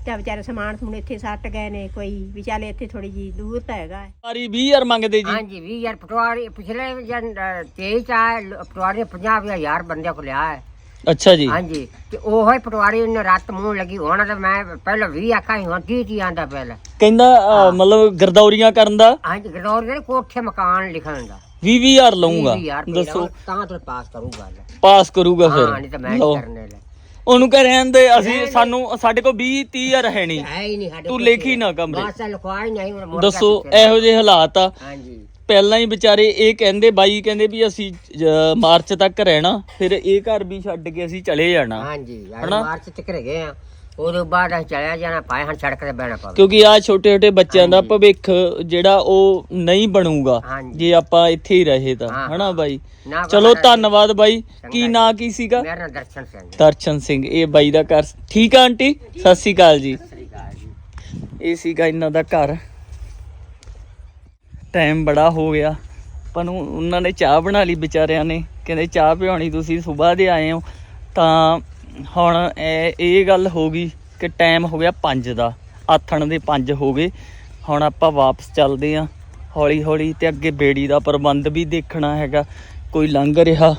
ਤੇ ਵਿਚਾਰੇ ਸਮਾਨ ਸਮੂਨ ਇੱਥੇ ਸੱਟ ਗਏ ਨੇ ਕੋਈ ਵਿਚਾਲੇ ਇੱਥੇ ਥੋੜੀ ਜੀ ਦੂਰ ਤਾਂ ਹੈਗਾ ਹੈ। ਸਾਰੀ 20000 ਮੰਗਦੇ ਜੀ। ਹਾਂਜੀ 20 ਯਾਰ ਪਟਵਾਰੀ ਪਿਛਲੇ ਜਨ 23 ਚ ਆਏ ਲ- ਪਟਵਾਰੀ ਨੇ 50 ਹਜ਼ਾਰ ਬੰਦਿਆਂ ਕੋਲ ਲਿਆ ਹੈ। ਅੱਛਾ ਜੀ। ਹਾਂਜੀ ਤੇ ਉਹ ਹੀ ਪਟਵਾਰੀ ਨੇ ਰਾਤ ਮੂੰਹ ਲੱਗੀ ਹੁਣ ਤਾਂ ਮੈਂ ਪਹਿਲਾਂ 20 ਆਖਾਂ ਸੀ ਹੁਣ 30 30 ਆਂਦਾ ਪਹਿਲਾਂ? ਕਹਿੰਦਾ ਅਹ, ਮਤਲਬ ਗਰਦੌਰੀਆਂ ਕਰਨ ਦਾ? ਹਾਂਜੀ ਗਰਦੌਰ ਦੇ ਕੋਠੇ ਮਕਾਨ ਲਿਖਣ ਦਾ। 20000 ਲਊਂਗਾ। 20000 ਰੁਪਏ ਦੱਸੋ। ਤਾਂ ਤੇ ਪਾਸ ਕਰੂਗਾ ਲੈ। ਪਾਸ ਕਰੂਗਾ ਹਾਂ ਨਹੀਂ ਤਾਂ ਫਿਰ ਮੈਂ ਲਓ। ਨਹੀਂ ਕਰਨੇ ਲੈ ਉਹਨੂੰ ਕਹ ਰਹਿਣ ਦੇ ਅਸੀਂ ਸਾਨੂੰ ਸਾਡੇ ਕੋਲ 20 30000 ਹੈ ਨਹੀਂ। ਹੈ ਹੀ ਨਹੀਂ ਸਾਡੇ ਤੂੰ ਕੋਲ ਲਿਖ ਨਾ ਕਮਰੇ। ਬਸ ਲਿਖਵਾ ਹੀ ਨਹੀਂ ਹੁਣ ਮੁੜ ਜਾ ਦੱਸੋ ਕਿੱਥੇ। ਇਹੋ ਜਿਹੇ ਹਾਲਾਤ ਆ। ਹਾਂਜੀ। ਪਹਿਲਾਂ ਹੀ ਵਿਚਾਰੇ ਇਹ ਕਹਿੰਦੇ ਬਾਈ ਕਹਿੰਦੇ ਵੀ ਅਸੀਂ ਜ- ਮਾਰਚ ਤੱਕ ਰਹਿਣਾ ਫਿਰ ਇਹ ਘਰ ਵੀ ਛੱਡ ਕੇ ਅਸੀਂ ਚਲੇ ਜਾਣਾ। ਹਾਂਜੀ ਹਨਾ? ਮਾਰਚ ਤੱਕ ਗਏ ਆ। ਉਹਦੇ ਬਾਅਦ ਅਸੀਂ ਚਲਿਆ ਜਾਣਾ ਪਾਏ ਹਨ ਸੜਕ ਤੇ ਬਹਿਣਾ ਪਵੇ। ਕਿਉਂਕਿ ਆ ਛੋਟੇ ਛੋਟੇ ਬੱਚਿਆਂ ਦਾ ਭਵਿੱਖ ਜਿਹੜਾ ਉਹ ਨਹੀਂ ਬਣੂਗਾ ਹਾਂਜੀ। ਜੇ ਆਪਾਂ ਇੱਥੇ ਹੀ ਰਹੇ ਤਾਂ। ਹਾਂ, ਹਨਾ ਬਾਈ? ਨਾ ਚਲੋ ਬਾਹਰ- ਧੰਨਵਾਦ ਬਾਈ। ਕੀ ਚੰਗਾ ਨਾਂ ਕੀ ਸੀਗਾ? ਮੇਰਾ ਨਾਮ ਦਰਸ਼ਨ ਸਿੰਘ ਹੈ। ਦਰਸ਼ਨ ਸਿੰਘ। ਇਹ ਬਾਈ ਦਾ ਘਰ। ਠੀਕ ਆ ਆਂਟੀ? ਸਤਿ ਸ਼੍ਰੀ ਅਕਾਲ ਜੀ। ਸਤਿ ਸ੍ਰੀ ਅਕਾਲ ਜੀ। ਇਹ ਸੀਗਾ ਇਹਨਾਂ ਦਾ ਘਰ। ਟਾਈਮ ਬੜਾ ਹੋ ਗਿਆ। ਪਰ ਨੂੰ ਉਹਨਾਂ ਨੇ ਚਾਹ ਬਣਾ ਲਈ ਵਿਚਾਰਿਆਂ ਨੇ। ਕਹਿੰਦੇ ਚਾਹ ਪਿਆਉਣੀ ਤੁਸੀਂ ਸਵੇਰ ਦੇ ਆਏ ਹੋ। ਤਾਂ ਹੁਣ ਇਹ ਇਹ ਗੱਲ ਹੋ ਗਈ ਕਿ ਟਾਈਮ ਹੋ ਗਿਆ 5 ਦਾ। ਆਥਣ ਦੇ 5 ਹੋ ਗਏ। ਹੁਣ ਆਪਾਂ ਵਾਪਸ ਚੱਲਦੇ ਆਂ ਹੌਲੀ ਹੌਲੀ ਤੇ ਅੱਗੇ ਬੇੜੀ ਦਾ ਪ੍ਰਬੰਧ ਵੀ ਦੇਖਣਾ ਹੈਗਾ। ਕੋਈ ਲੰਘ ਰਿਹਾ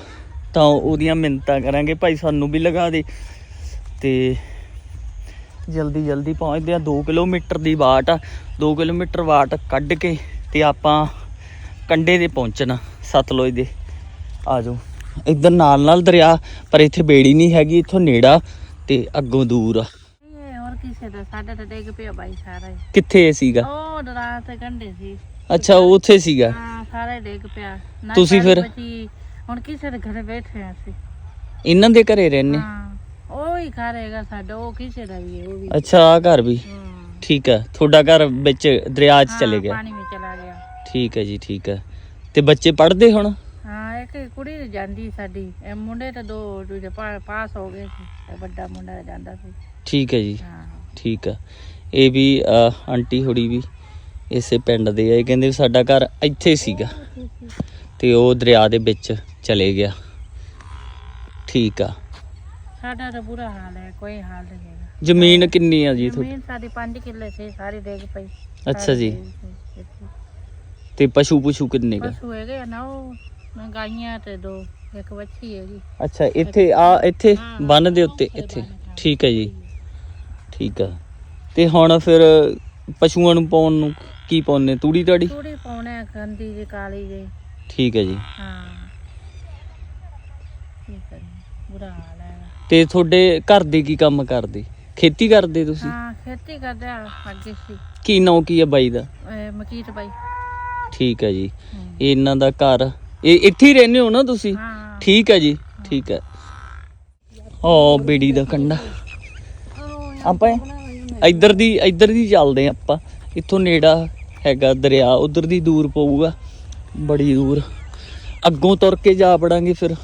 ਤਾਂ ਉਹਦੀਆਂ ਮਿੰਤਾਂ ਕਰਾਂਗੇ। ਭਾਈ ਸਾਨੂੰ ਵੀ ਲਗਾ ਦੇ। ਤੇ ਜਲਦੀ ਜਲਦੀ ਪਹੁੰਚਦੇ ਆ 2 ਕਿਲੋਮੀਟਰ ਦੀ ਬਾਟ ਆ। 2 ਕਿਲੋਮੀਟਰ ਬਾਟ ਕੱਢ ਕੇ ਤੇ ਆਪਾਂ ਕੰਡੇ ਤੇ ਪਹੁੰਚਣਾ ਸਤਲੁਜ ਦੇ। ਆ ਜਾਓ ਇੱਧਰ ਨਾਲ ਨਾਲ ਦਰਿਆ ਪਰ ਇੱਥੇ ਬੇੜੀ ਨਹੀਂ ਹੈਗੀ ਇੱਥੋਂ ਨੇੜਾ ਤੇ ਅੱਗੋਂ ਦੂਰ ਆ। ਇਹ ਹੋਰ ਕਿਸੇ ਦਾ? ਸਾਡਾ ਤਾਂ ਡਿੱਗ ਪਿਆ ਬਾਈ ਸਾਰਾ। ਹੀ ਕਿੱਥੇ ਸੀਗਾ? ਉਹ ਤੇ ਸੀ। ਅੱਛਾ ਉੱਥੇ ਸੀਗਾ? ਹਾਂ ਸਾਰਾ ਹੀ ਡਿੱਗ ਪਿਆ ਨਾ ਤੁਸੀਂ ਫਿਰ? ਹੁਣ ਕਿਸੇ ਦੇ ਘਰੇ ਬੈਠੇ ਆ ਅਸੀਂ। ਇਹਨਾਂ ਦੇ ਘਰੇ ਰਹਿੰਦੇ? ਹਾਂ ਉਹ ਹੀ ਘਰ ਹੈਗਾ ਸਾਡਾ ਉਹ ਕਿਸੇ ਦਾ ਵੀ ਹੈ ਉਹ ਵੀ। ਅੱਛਾ ਆ ਘਰ ਵੀ। ਠੀਕ ਹੈ ਤੁਹਾਡਾ ਘਰ ਵਿੱਚ ਦਰਿਆ 'ਚ ਚਲੇ ਗਿਆ। ਪਾਣੀ ਠੀਕ ਹੈ ਜੀ ਠੀਕ ਹੈ। ਤੇ ਬੱਚੇ ਪੜ੍ਹਦੇ ਹੁਣ? ਹਾਂ ਇੱਕ ਕੁੜੀ ਤੇ ਜਾਂਦੀ ਸਾਡੀ। ਇਹ ਮੁੰਡੇ ਤਾਂ ਦੋ ਦੂਜੇ ਪਾ- ਪਾਸ ਹੋ ਗਏ ਸੀ। ਇਹ ਵੱਡਾ ਮੁੰਡਾ ਜਾਂਦਾ ਸੀ। ਠੀਕ ਹੈ ਜੀ। ਹਾਂ। ਠੀਕ ਆ ਇਹ ਵੀ ਅ, ਆਂਟੀ ਹੁੜੀ ਵੀ ਇਸੇ ਪਿੰਡ ਦੇ ਆ। ਇਹ ਕਹਿੰਦੇ ਵੀ ਸਾਡਾ ਘਰ ਇੱਥੇ ਸੀਗਾ। ਤੇ ਉਹ ਦਰਿਆ ਦੇ ਵਿੱਚ ਚਲੇ ਗਿਆ। ਠੀਕ ਆ। ਸਾਡਾ ਤਾਂ ਬੁਰਾ ਹਾਲ ਹੈ। ਕੋਈ ਹਾਲ ਨਹੀਂ ਹੈਗਾ। ਜ਼ਮੀਨ ਕਿੰਨੀ ਆ ਜੀ ਤੁਹਾਡੀ? ਜ਼ਮੀਨ ਸਾਡੀ 5 ਕਿੱਲੇ ਸੀ। ਸਾਰੀ ਡਿੱਗ ਪਈ। ਅੱਛਾ ਜੀ। ਸਾਰੀ ਡਿੱਗ ਪਈ। ਤੇ ਪਸ਼ੂ ਪੁਸ਼ੂ ਕਿੰਨੇ ਗਾ ਪਸ਼ੂ ਹੈਗੇ ਆ ਨਾ ਉਹ ਮੈਂ ਗਾਈਆਂ ਤੇ ਦੋ ਇੱਕ ਵੱਛੀ ਹੈਗੀ। ਅੱਛਾ ਇੱਥੇ ਆ ਇੱਥੇ। ਬੰਨ ਦੇ ਉੱਤੇ ਇੱਥੇ। ਠੀਕ ਹੈ ਜੀ। ਠੀਕ ਆ। ਤੇ ਹੁਣ ਫਿਰ ਪਸ਼ੂਆਂ ਨੂੰ ਪਾਉਣ ਨੂੰ ਕੀ ਪਾਉਣੇ ਤੂੜੀ ਤਾੜੀ? ਥੋੜੀ ਪਾਉਣੇ ਆ ਗੰਦੀ ਜੀ ਕਾਲੀ ਜੀ। ਠੀਕ ਹੈ ਜੀ। ਹਾਂ। ਕੀ ਕਰੀਏ ਬੁਰਾ ਹਾਲ ਹੈ। ਤੇ ਤੁਹਾਡੇ ਘਰ ਦੇ ਕੀ ਕੰਮ ਕਰਦੇ? ਖੇਤੀ ਕਰਦੇ ਤੁਸੀਂ? ਹਾਂ ਖੇਤੀ ਕਰਦੇ ਆ ਅੱਗੇ ਸੀ। ਕੀ ਨਾਂ ਕੀ ਹੈ ਬਾਈ ਦਾ? ਇਹ ਮਕੀਤ ਬਾਈ। ਠੀਕ ਹੈ ਜੀ। ਇਹ ਇਹਨਾਂ ਦਾ ਘਰ। ਇਹ ਇੱਥੇ ਹੀ ਰਹਿੰਦੇ ਹੋ ਨਾ ਤੁਸੀਂ? ਹਾਂ। ਠੀਕ ਹੈ ਜੀ ਠੀਕ ਹੈ। ਓ ਬੇੜੀ ਦਾ ਕੰਡਾ। ਆਪਾਂ ਇੱਧਰ ਦੀ ਇੱਧਰ ਦੀ ਚੱਲਦੇ ਆਪਾਂ। ਇੱਥੋਂ ਨੇੜਾ ਹੈਗਾ ਦਰਿਆ ਉਧਰ ਦੀ ਦੂਰ ਪਊਗਾ। ਬੜੀ ਦੂਰ। ਅੱਗੋਂ ਤੁਰ ਕੇ ਜਾ ਪੜਾਂਗੇ ਫਿਰ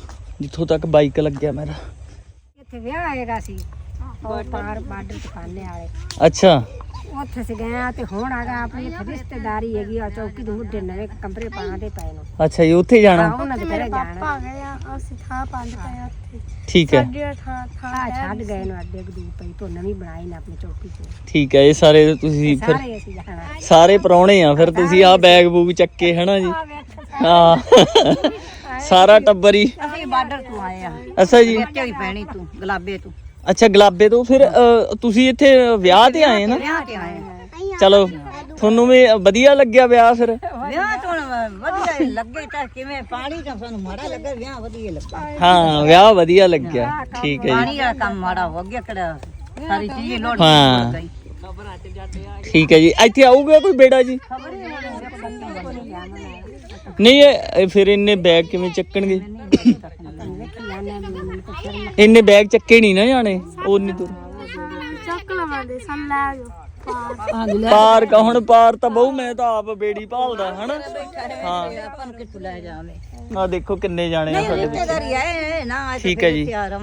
ਜਿੱਥੋਂ ਤੱਕ ਬਾਈਕ ਲੱਗਿਆ ਮੇਰਾ। ਇੱਥੇ ਵਿਆਹ ਆਏਗਾ ਸੀ। ਉਹ ਪਾਰ ਬਾਰਡਰ ਦੁਕਾਨੇ ਵਾਲੇ। ਅੱਛਾ। ਉੱਥੇ ਸੀ ਗਏ ਆ ਤੇ ਹੁਣ ਆਗਾ ਆਪਣੀ ਇੱਥੇ ਰਿਸ਼ਤੇਦਾਰੀ ਹੈਗੀ ਆ ਚੌਕੀ ਦੇ ਮੁੱਢੇ ਨਵੇਂ ਕਮਰੇ ਪਾਉਂਦੇ ਪਏ ਨੂੰ। ਅੱਛਾ ਜੀ ਉੱਥੇ ਜਾਣਾ? ਆ ਉਹਨਾਂ ਦੇ ਘਰੇ ਜਾਣਾ। ਅਸੀਂ ਥਾਂ ਪੰਜ ਪਏ ਆ ਉੱਥੇ। ਠੀਕ ਹੈ। ਸਾਡੀ ਥਾਂ ਥਾਂ ਆ ਛੱਡ ਗਏ ਨੂੰ ਅੱਡੇ ਦੂਰ ਪਈ ਤੋਂ ਨਵੀਂ ਬਣਾਈ ਨਾ ਆਪਣੀ ਚੌਕੀ ਚ। ਠੀਕ ਹੈ ਇਹ ਸਾਰੇ ਤੁਸੀਂ ਫਿਰ ਸਾਰੇ ਅਸੀਂ ਜਾਣਾ। ਸਾਰੇ ਪਰੌਣੇ ਆ ਫਿਰ ਤੁਸੀਂ ਆ ਬੈਗ ਬੂਗ ਚੱਕੇ ਹਨਾ ਜੀ? ਹਾਂ। ਸਾਰਾ ਟੱਬਰ ਹੀ। ਅਸੀਂ ਬਾਰਡਰ ਤੋਂ ਆਏ ਆ। ਅੱਛਾ ਜੀ। ਹੀ ਪੈਣੀ ਤੂੰ ਗੁਲਾਬੇ ਤੋਂ। ਅੱਛਾ ਗੁਲਾਬੇ ਤੋਂ ਫਿਰ ਅ, ਤੁਸੀਂ ਇੱਥੇ ਵਿਆਹ ਤੇ ਆਏ ਨਾ ਵਿਆਹ ਤੇ ਆਏ ਆ ਚਲੋ ਤੁਹਾਨੂੰ ਵੀ ਵਧੀਆ ਲੱਗਿਆ ਵਿਆਹ ਫਿਰ ਵਿਆਹ ਤੋਂ ਵਧੀਆ ਲੱਗੇ ਤਾਂ ਕਿਵੇਂ ਪਾਣੀ ਤਾਂ ਸਾਨੂੰ ਮਾੜਾ ਲੱਗਾ ਵਿਆਹ ਵਧੀਆ ਲੱਗਾ ਹਾਂ ਵਿਆਹ ਵਧੀਆ ਲੱਗਿਆ ਠੀਕ ਹੈ ਜੀ ਪਾਣੀ ਵਾਲਾ ਕੰਮ ਮਾੜਾ ਹੋ ਗਿਆ ਕਿਹੜਾ ਸਾਰੀ ਚੀਜ਼ ਲੋੜ ਹਾਂ ਠੀਕ ਹੈ ਜੀ ਇੱਥੇ ਆਊਗਾ ਕੋਈ ਬੇੜਾ ਜੀ ਨਹੀਂ ਇਹ ਇਹ ਫਿਰ ਇੰਨੇ ਬੈਗ ਕਿਵੇਂ ਚੱਕਣਗੇ ਇੰਨੇ ਬੈਗ ਚੱਕੇ ਨਹੀਂ ਨਾ ਜਾਣੇ ਉਹ ਨਹੀਂ ਤੂੰ ਚੱਕ ਲਵਾਂਦੇ ਸਨ ਲੈ ਜਾਓ ਪਾਰ ਪਾਰ ਕਹਣ ਪਾਰ ਤਾਂ ਬਹੁ ਮੈਂ ਤਾਂ ਆਪ ਬੇੜੀ ਭਾਲਦਾ ਹਨਾ? ਹਾਂ ਆਪਾਂ ਨੂੰ ਕਿੱਥੋਂ ਲੈ ਜਾਵੇਂ ਆ ਦੇਖੋ ਕਿੰਨੇ ਜਾਣੇ ਆ ਸਾਡੇ ਰਿਸ਼ਤੇਦਾਰੀ ਆਏ ਨਾ ਠੀਕ ਹੈ ਜੀ। ਤਿਆਰ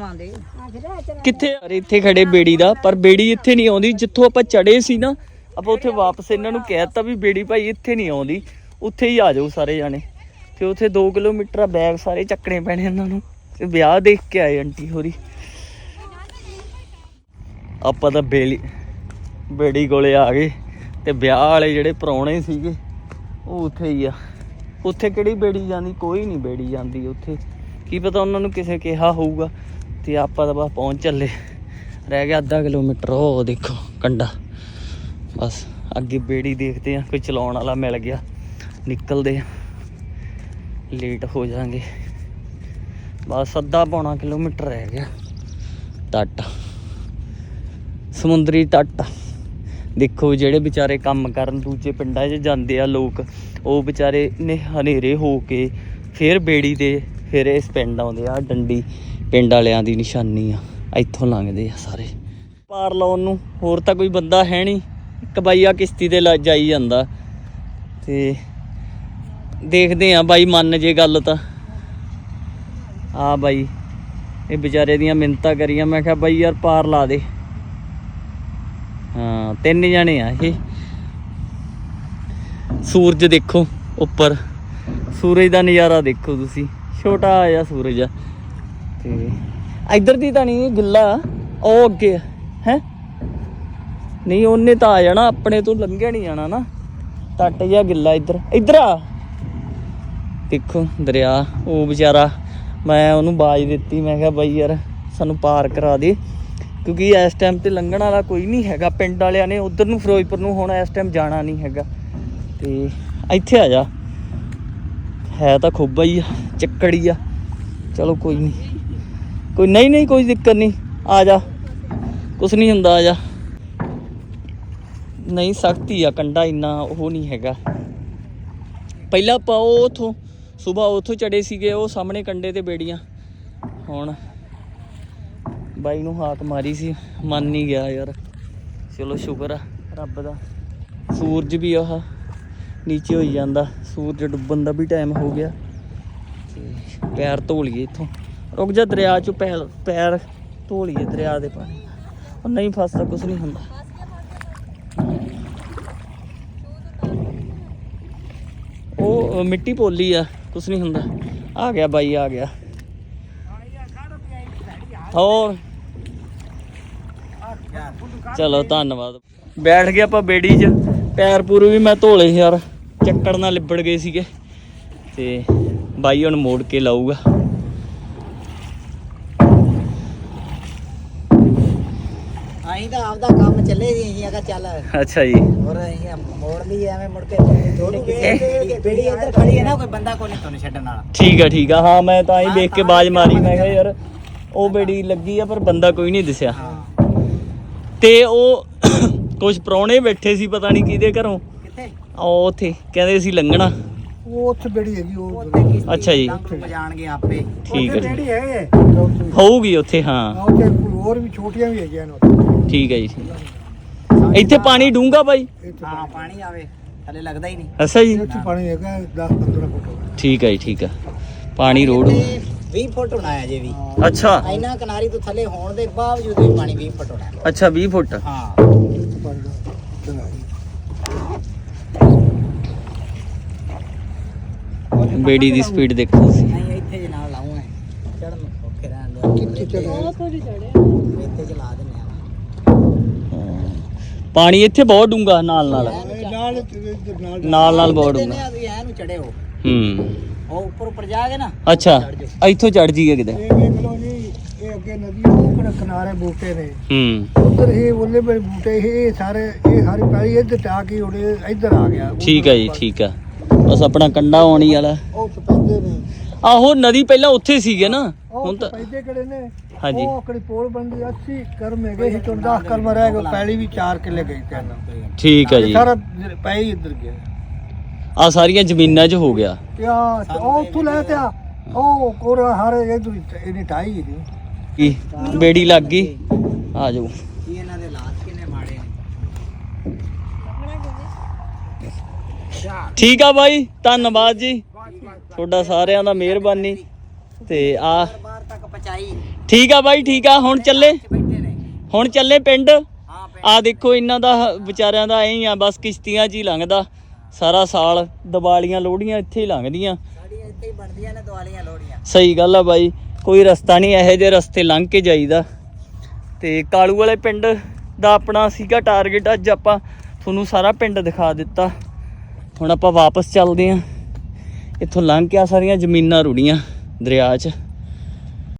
ਕਿੱਥੇ ਅਰੇ ਇੱਥੇ ਖੜੇ ਬੇੜੀ ਦਾ ਪਰ ਬੇੜੀ ਇੱਥੇ ਨਹੀਂ ਆਉਂਦੀ ਜਿੱਥੋਂ ਆਪਾਂ ਚੜੇ ਸੀ ਨਾ ਆਪਾਂ ਉੱਥੇ ਵਾਪਸ ਇਹਨਾਂ ਨੂੰ ਕਹਿਤਾ ਵੀ ਬੇੜੀ ਭਾਈ ਇੱਥੇ ਨਹੀਂ ਆਉਂਦੀ ਉੱਥੇ ਹੀ ਆ ਜਾਓ ਸਾਰੇ ਜਾਣੇ। ਤੇ ਉੱਥੇ 2 ਕਿਲੋਮੀਟਰ ਬੈਗ ਸਾਰੇ ਚੱਕਣੇ ਪੈਣੇ ਇਹਨਾਂ ਨੂੰ। ਤੇ ਵਿਆਹ ਦੇਖ ਕੇ ਆਏ ਆਂਟੀ ਹੋਰੀ। ਆਪਾਂ ਤਾਂ ਬੇਲੀ ਬੇੜੀ ਕੋਲੇ ਆ ਗਏ ਤੇ ਵਿਆਹ ਵਾਲੇ ਜਿਹੜੇ ਪ੍ਰਾਹੁਣੇ ਸੀਗੇ, ਉਹ ਉੱਥੇ ਹੀ ਆ। ਉੱਥੇ ਕਿਹੜੀ ਬੇੜੀ ਜਾਂਦੀ? ਕੋਈ ਨਹੀਂ ਬੇੜੀ ਜਾਂਦੀ ਉੱਥੇ। ਕੀ ਪਤਾ ਉਹਨਾਂ ਨੂੰ ਕਿਸੇ ਕਿਹਾ ਹੋਊਗਾ ਤੇ ਆਪਾਂ ਤਾਂ ਬਸ ਪਹੁੰਚ ਚੱਲੇ। ਰਹਿ ਗਿਆ ਅੱਧਾ ਕਿਲੋਮੀਟਰ, ਉਹ ਦੇਖੋ ਕੰਡਾ। ਬਸ ਅੱਗੇ ਬੇੜੀ ਦੇਖਦੇ ਆ ਕੋਈ ਚਲਾਉਣ ਵਾਲਾ ਮਿਲ ਗਿਆ। ਨਿਕਲਦੇ ਆ ਲੇਟ ਹੋ ਜਾਾਂਗੇ। ਬਸ ਅੱਧਾ ਪੌਣਾ ਕਿਲੋਮੀਟਰ ਰਹਿ ਗਿਆ। ਤੱਟ। ਸਮੁੰਦਰੀ ਤੱਟ। ਦੇਖੋ ਜਿਹੜੇ ਵਿਚਾਰੇ ਕੰਮ ਕਰਨ ਦੂਜੇ ਪਿੰਡਾਂ 'ਚ ਜਾਂਦੇ ਆ ਲੋਕ, ਉਹ ਵਿਚਾਰੇ ਨੇ ਹਨੇਰੇ ਹੋ ਕੇ ਫਿਰ ਬੇੜੀ ਦੇ ਫਿਰ ਇਸ ਪਿੰਡ ਆਉਂਦੇ ਆ, ਡੰਡੀ ਪਿੰਡ ਵਾਲਿਆਂ ਦੀ ਨਿਸ਼ਾਨੀ ਆ, ਇੱਥੋਂ ਲੰਘਦੇ ਆ ਸਾਰੇ। ਪਾਰ ਲਾਉਣ ਨੂੰ ਹੋਰ ਤਾਂ ਕੋਈ ਬੰਦਾ ਹੈ ਨਹੀਂ, ਇੱਕ ਬਾਈ ਆ ਕਿਸ਼ਤੀ ਤੇ ਲਾ, ਜਾਈ ਜਾਂਦਾ। ਤੇ ਦੇਖਦੇ ਆ ਬਾਈ, ਮੰਨ ਜੇ ਗੱਲ ਤਾਂ। ਆ ਬਾਈ, ਇਹ ਵਿਚਾਰੇ ਦੀਆਂ ਮਿੰਤਾ ਕਰੀਆਂ। ਮੈਂ ਕਿਹਾ ਬਾਈ ਯਾਰ ਪਾਰ ਲਾ ਦੇ। ਹਾਂ, ਤਿੰਨ ਜਣੇ ਆ ਇਹ। ਸੂਰਜ ਦੇਖੋ ਉੱਪਰ। ਸੂਰਜ ਦਾ ਨਜ਼ਾਰਾ ਦੇਖੋ ਤੁਸੀਂ। ਛੋਟਾ ਜਿਹਾ ਸੂਰਜ ਆ। ਤੇ ਇੱਧਰ ਦੀ ਤਾਂ ਨਹੀਂ, ਗਿੱਲਾ ਉਹ ਅੱਗੇ ਹੈ? ਨਹੀਂ, ਉਹਨੇ ਤਾਂ ਆ ਜਾਣਾ। ਆਪਣੇ ਤੋਂ ਲੰਘਿਆ ਨਹੀਂ ਜਾਣਾ ਨਾ। ਟੱਟ ਜਿਹਾ ਗਿੱਲਾ ਇੱਧਰ। ਇੱਧਰ ਆ। ਦੇਖੋ ਦਰਿਆ, ਉਹ ਵਿਚਾਰਾ ਮੈਂ ਉਹਨੂੰ ਬਾਜ ਦਿੱਤੀ, ਮੈਂ ਕਿਹਾ ਬਾਈ ਯਾਰ ਸਾਨੂੰ ਪਾਰ ਕਰਾ ਦੇ। ਕਿਉਂਕਿ ਇਸ ਟਾਈਮ ਤੇ ਲੰਘਣ ਵਾਲਾ ਕੋਈ ਨਹੀਂ ਹੈਗਾ, ਪਿੰਡ ਵਾਲਿਆਂ ਨੇ ਉਧਰ ਨੂੰ, ਫਿਰੋਜ਼ਪੁਰ ਨੂੰ ਹੁਣ ਇਸ ਟਾਈਮ ਜਾਣਾ ਨਹੀਂ ਹੈਗਾ। ਤੇ ਇੱਥੇ ਆ ਜਾ। ਹੈ ਤਾਂ ਖੋਬਾ ਹੀ ਆ ਚੱਕੜੀ ਆ। ਚਲੋ ਕੋਈ ਨਹੀਂ। ਕੋਈ ਨਹੀਂ ਨਹੀਂ, ਕੋਈ ਦਿੱਕਤ ਨਹੀਂ। ਆ ਜਾ। ਕੁਛ ਨਹੀਂ ਹੁੰਦਾ, ਆ ਜਾ। ਨਹੀਂ, ਸਖਤੀ ਆ, ਕੰਡਾ ਇੰਨਾ ਉਹ ਨਹੀਂ ਹੈਗਾ। ਪਹਿਲਾਂ ਪਾਓ ਉਹ ਉਥੋਂ। ਸਵੇਰ ਉੱਥੋਂ ਚੜੇ ਸੀਗੇ ਉਹ ਸਾਹਮਣੇ ਕੰਡੇ ਤੇ ਬੇੜੀਆਂ। ਹੁਣ ਬਾਈ ਨੂੰ ਹਾਕ ਮਾਰੀ ਸੀ, ਮੰਨ ਨਹੀਂ ਗਿਆ ਯਾਰ। ਚਲੋ ਸ਼ੁਕਰ ਆ, ਰੱਬ ਦਾ। ਸੂਰਜ ਵੀ ਆਹ ਨੀਚੇ ਹੋਈ ਜਾਂਦਾ, ਸੂਰਜ ਡੁੱਬਣ ਦਾ ਵੀ ਟਾਈਮ ਹੋ ਗਿਆ। ਤੇ ਪੈਰ ਧੋ ਲਈਏ ਇੱਥੋਂ। ਰੁਕ ਜਾ ਦਰਿਆ ਚੋਂ ਪੈਰ ਪੈਰ ਧੋ ਲਈਏ ਦਰਿਆ ਦੇ ਪਾਣੀ ਉਹ ਨਹੀਂ ਫਸਦਾ ਕੁਝ ਨਹੀਂ ਹੁੰਦਾ। ਉਹ ਮਿੱਟੀ ਪੋਲੀ ਆ। ਕੁਛ ਨਹੀਂ ਹੁੰਦਾ। ਆ ਗਿਆ ਬਾਈ, ਆ ਗਿਆ। ਹੋਰ? ਚਲੋ, ਧੰਨਵਾਦ। ਬੈਠ ਗਏ ਆਪਾਂ ਬੇੜੀ 'ਚ। ਪੈਰ ਪੂਰੇ ਵੀ ਮੈਂ ਧੋਲੇ ਯਾਰ। ਚੱਕੜ ਨਾਲ ਲਿਬੜ ਗਏ ਸੀਗੇ। ਤੇ ਬਾਈ ਹੁਣ ਮੋੜ ਕੇ ਲਾਊਗਾ। ਅਸੀਂ ਤਾਂ ਆਪਦਾ ਕੰਮ ਅਸੀਂ ਆਗਾ ਚੱਲ। ਅੱਛਾ ਜੀ। ਹੋਰ ਅਸੀਂ ਮੋੜ ਲਈ ਐਵੇਂ ਮੁੜ ਕੇ ਥੋੜੀ ਬੇੜੀ ਇੱਧਰ ਖੜੀ ਹੈ ਨਾ ਕੋਈ ਬੰਦਾ ਕੋਈ ਨਹੀਂ ਤੁਹਾਨੂੰ ਛੱਡਣ ਵਾਲਾ। ਠੀਕ ਆ ਠੀਕ ਆ। ਹਾਂ ਮੈਂ ਤਾਂ ਹੀ ਵੇਖ ਕੇ ਬਾਜ ਮਾਰੀ ਮੈਂ ਕਿਹਾ ਯਾਰ ਉਹ ਬੇੜੀ ਲੱਗੀ ਆ ਪਰ ਬੰਦਾ ਕੋਈ ਨਹੀਂ ਦਿਸਿਆ। ਤੇ ਉਹ ਕੁਝ ਪ੍ਰਾਹੁਣੇ ਬੈਠੇ ਸੀ ਪਤਾ ਨਹੀਂ ਕਿਹਦੇ ਘਰੋਂ। ਕਿੱਥੇ? ਉਹ ਉੱਥੇ ਕਹਿੰਦੇ ਸੀ ਲੰਘਣਾ। ਉਹ ਉੱਥੇ ਬੇੜੀ ਹੈਗੀ ਉਹ ਅੱਛਾ ਜੀ। ਜਾਣਗੇ ਆਪੇ। ਠੀਕ ਹੈ ਬੇੜੀ ਹੈ। ਹੋਊਗੀ ਉੱਥੇ ਹਾਂ। ਉੱਥੇ ਹੋਰ ਵੀ ਛੋਟੀਆਂ ਵੀ ਹੈਗੀਆਂ ਨੇ ਉੱਥੇ। ਠੀਕ ਹੈ ਜੀ। ਇੱਥੇ ਪਾਣੀ ਡੂੰਗਾ ਬਾਈ? ਹਾਂ ਪਾਣੀ ਆਵੇ। ਥੱਲੇ ਲੱਗਦਾ ਹੀ ਨਹੀਂ। ਅੱਛਾ ਜੀ। ਇੱਥੇ ਪਾਣੀ ਹੈਗਾ 10 15 ਫੁੱਟ ਠੀਕ ਹੈ ਜੀ ਠੀਕ ਆ ਪਾਣੀ ਰੋਡ ਇੱਥੇ 20 ਫੁੱਟ ਹੋਣਾ ਹੈ ਜੇ ਵੀ। ਅੱਛਾ। ਇੰਨਾ ਕਿਨਾਰੀ ਤੋਂ ਥੱਲੇ ਹੋਣ ਦੇ ਬਾਵਜੂਦ ਵੀ ਪਾਣੀ 20 ਫੁੱਟ ਹੋਣਾ ਹੈ। ਅੱਛਾ 20 ਫੁੱਟ। ਹਾਂ। ਦਾ। ਬੇੜੀ ਦੀ ਸਪੀਡ ਦੇਖੋ ਤੁਸੀਂ। ਨਹੀਂ ਇੱਥੇ ਜੇ ਨਾਲ ਲਾਉਂ ਹੈ। ਚੜਨ ਔਖੇ ਰਹਿਣ ਦੇ ਕਿੱਥੇ ਚੜਿਆ ਇੱਥੇ ਚਲਾ ਹਾਂ। ਪਾਣੀ ਇੱਥੇ ਬਹੁਤ ਡੂੰਗਾ ਨਾਲ ਨਾਲ। ਨਾਲ ਨਾਲ ਬਹੁਤ ਡੂੰਗਾ ਆ ਤੁਸੀਂ ਐ ਨੂੰ ਚੜੇ ਹੋ ਹੂੰ। ਉਹ ਉੱਪਰ ਉੱਪਰ ਜਾ ਕੇ ਨਾ ਅੱਛਾ ਇੱਥੋਂ ਚੜ ਜੀਏ ਕਿਤੇ। ਇਹ ਵੇਖ ਲਓ ਜੀ ਇਹ ਅੱਗੇ ਨਦੀ ਆ, ਉਹ ਕਿਹੜੇ ਕਿਨਾਰੇ ਬੂਟੇ ਨੇ। ਹੂੰ। ਉਧਰ ਇਹ ਉਹਲੇ ਬੜੇ ਬੂਟੇ ਇਹ ਇਹ ਸਾਰੇ ਇਹ ਸਾਰੀ ਪੈਲੀ ਇੱਧਰ ਟਾ ਕੇ ਉਹਦੇ ਇੱਧਰ ਆ ਗਿਆ। ਠੀਕ ਹੈ ਜੀ ਠੀਕ ਆ। ਬਸ ਆਪਣਾ ਕੰਡਾ ਆਉਣੀ ਵਾਲਾ। ਉਹ ਸਪੈਦੇ ਨੇ। ਆਹੋ ਨਦੀ ਪਹਿਲਾਂ ਉੱਥੇ ਸੀਗੇ ਨਾ। ਹੁਣ ਤਾਂ ਸਪੈਦੇ ਕਿਹੜੇ ਨੇ? ਹਾਂਜੀ। ਉਹ ਕਿਹੜੀ ਪੋਲ ਬਣਦੀ 80 ਕਰਮ ਹੈਗੇ ਸੀ 14 ਕਰਮ ਰਹਿ ਗਏ ਪੈਲੀ ਵੀ 4 ਕਿੱਲੇ ਗਈ ਤੇ ਠੀਕ ਹੈ ਜੀ। ਸਾਰਾ ਪੈ ਹੀ ਇੱਧਰ ਗਿਆ। ਆ ਸਾਰੀਆਂ ਜ਼ਮੀਨਾਂ 'ਚ ਹੋ ਗਿਆ। ਤੇ ਆ ਉਹ ਉੱਥੋਂ ਲੈ ਤੇ ਆ। ਉਹ ਕੋਰਾ ਹਾਰੇ ਇਧਰ ਇਹਨੇ ਟਾਈ ਹੀ ਨਹੀਂ ਕੀ? ਬੇੜੀ ਲੱਗ ਗਈ? ਆ ਜਾਓ। ਕੀ ਇਹਨਾਂ ਦੇ ਹਾਲਾਤ ਕਿੰਨੇ ਮਾੜੇ ਨੇ? ਠੀਕ ਆ ਬਾਈ ਧੰਨਵਾਦ ਜੀ। ਤੁਹਾਡਾ ਸਾਰਿਆਂ ਦਾ ਮਿਹਰਬਾਨੀ ਤੇ ਆ। ਬਾਹਰ ਤੱਕ ਪਹੁੰਚਾਈ। ਠੀਕ ਆ ਬਾਈ ਠੀਕ ਆ ਹੁਣ ਚੱਲੇ। ਬੈਠੇ ਨੇ। ਹੁਣ ਚੱਲੇ ਪਿੰਡ। ਹਾਂ ਆ ਦੇਖੋ ਇਹਨਾਂ ਦਾ ਵਿਚਾਰਿਆਂ ਦਾ ਐਂ ਆ ਬਸ ਕਿਸ਼ਤੀਆਂ 'ਚ ਹੀ ਲੰਘਦਾ। ਸਾਰਾ ਸਾਲ ਦੀਵਾਲੀਆਂ ਲੋਹੜੀਆਂ ਇੱਥੇ ਹੀ ਲੰਘਦੀਆਂ। ਸਾਡੀਆਂ ਇੱਥੇ ਹੀ ਬਣਦੀਆਂ ਨੇ ਦਿਵਾਲੀਆਂ ਲੋੜੀਆਂ ਸਹੀ ਗੱਲ ਆ ਬਾਈ ਕੋਈ ਰਸਤਾ ਨਹੀਂ ਇਹੋ ਜਿਹੇ ਰਸਤੇ ਲੰਘ ਕੇ ਜਾਈਦਾ। ਤੇ ਕਾਲੂ ਵਾਲੇ ਪਿੰਡ ਦਾ ਆਪਣਾ ਸੀਗਾ ਟਾਰਗੇਟ ਅੱਜ ਆਪਾਂ ਤੁਹਾਨੂੰ ਸਾਰਾ ਪਿੰਡ ਦਿਖਾ ਦਿੱਤਾ। ਹੁਣ ਆਪਾਂ ਵਾਪਸ ਚੱਲਦੇ ਆਂ। ਇੱਥੋਂ ਲੰਘ ਕੇ ਆ ਸਾਰੀਆਂ ਜ਼ਮੀਨਾਂ ਰੁੜੀਆਂ ਦਰਿਆ 'ਚ।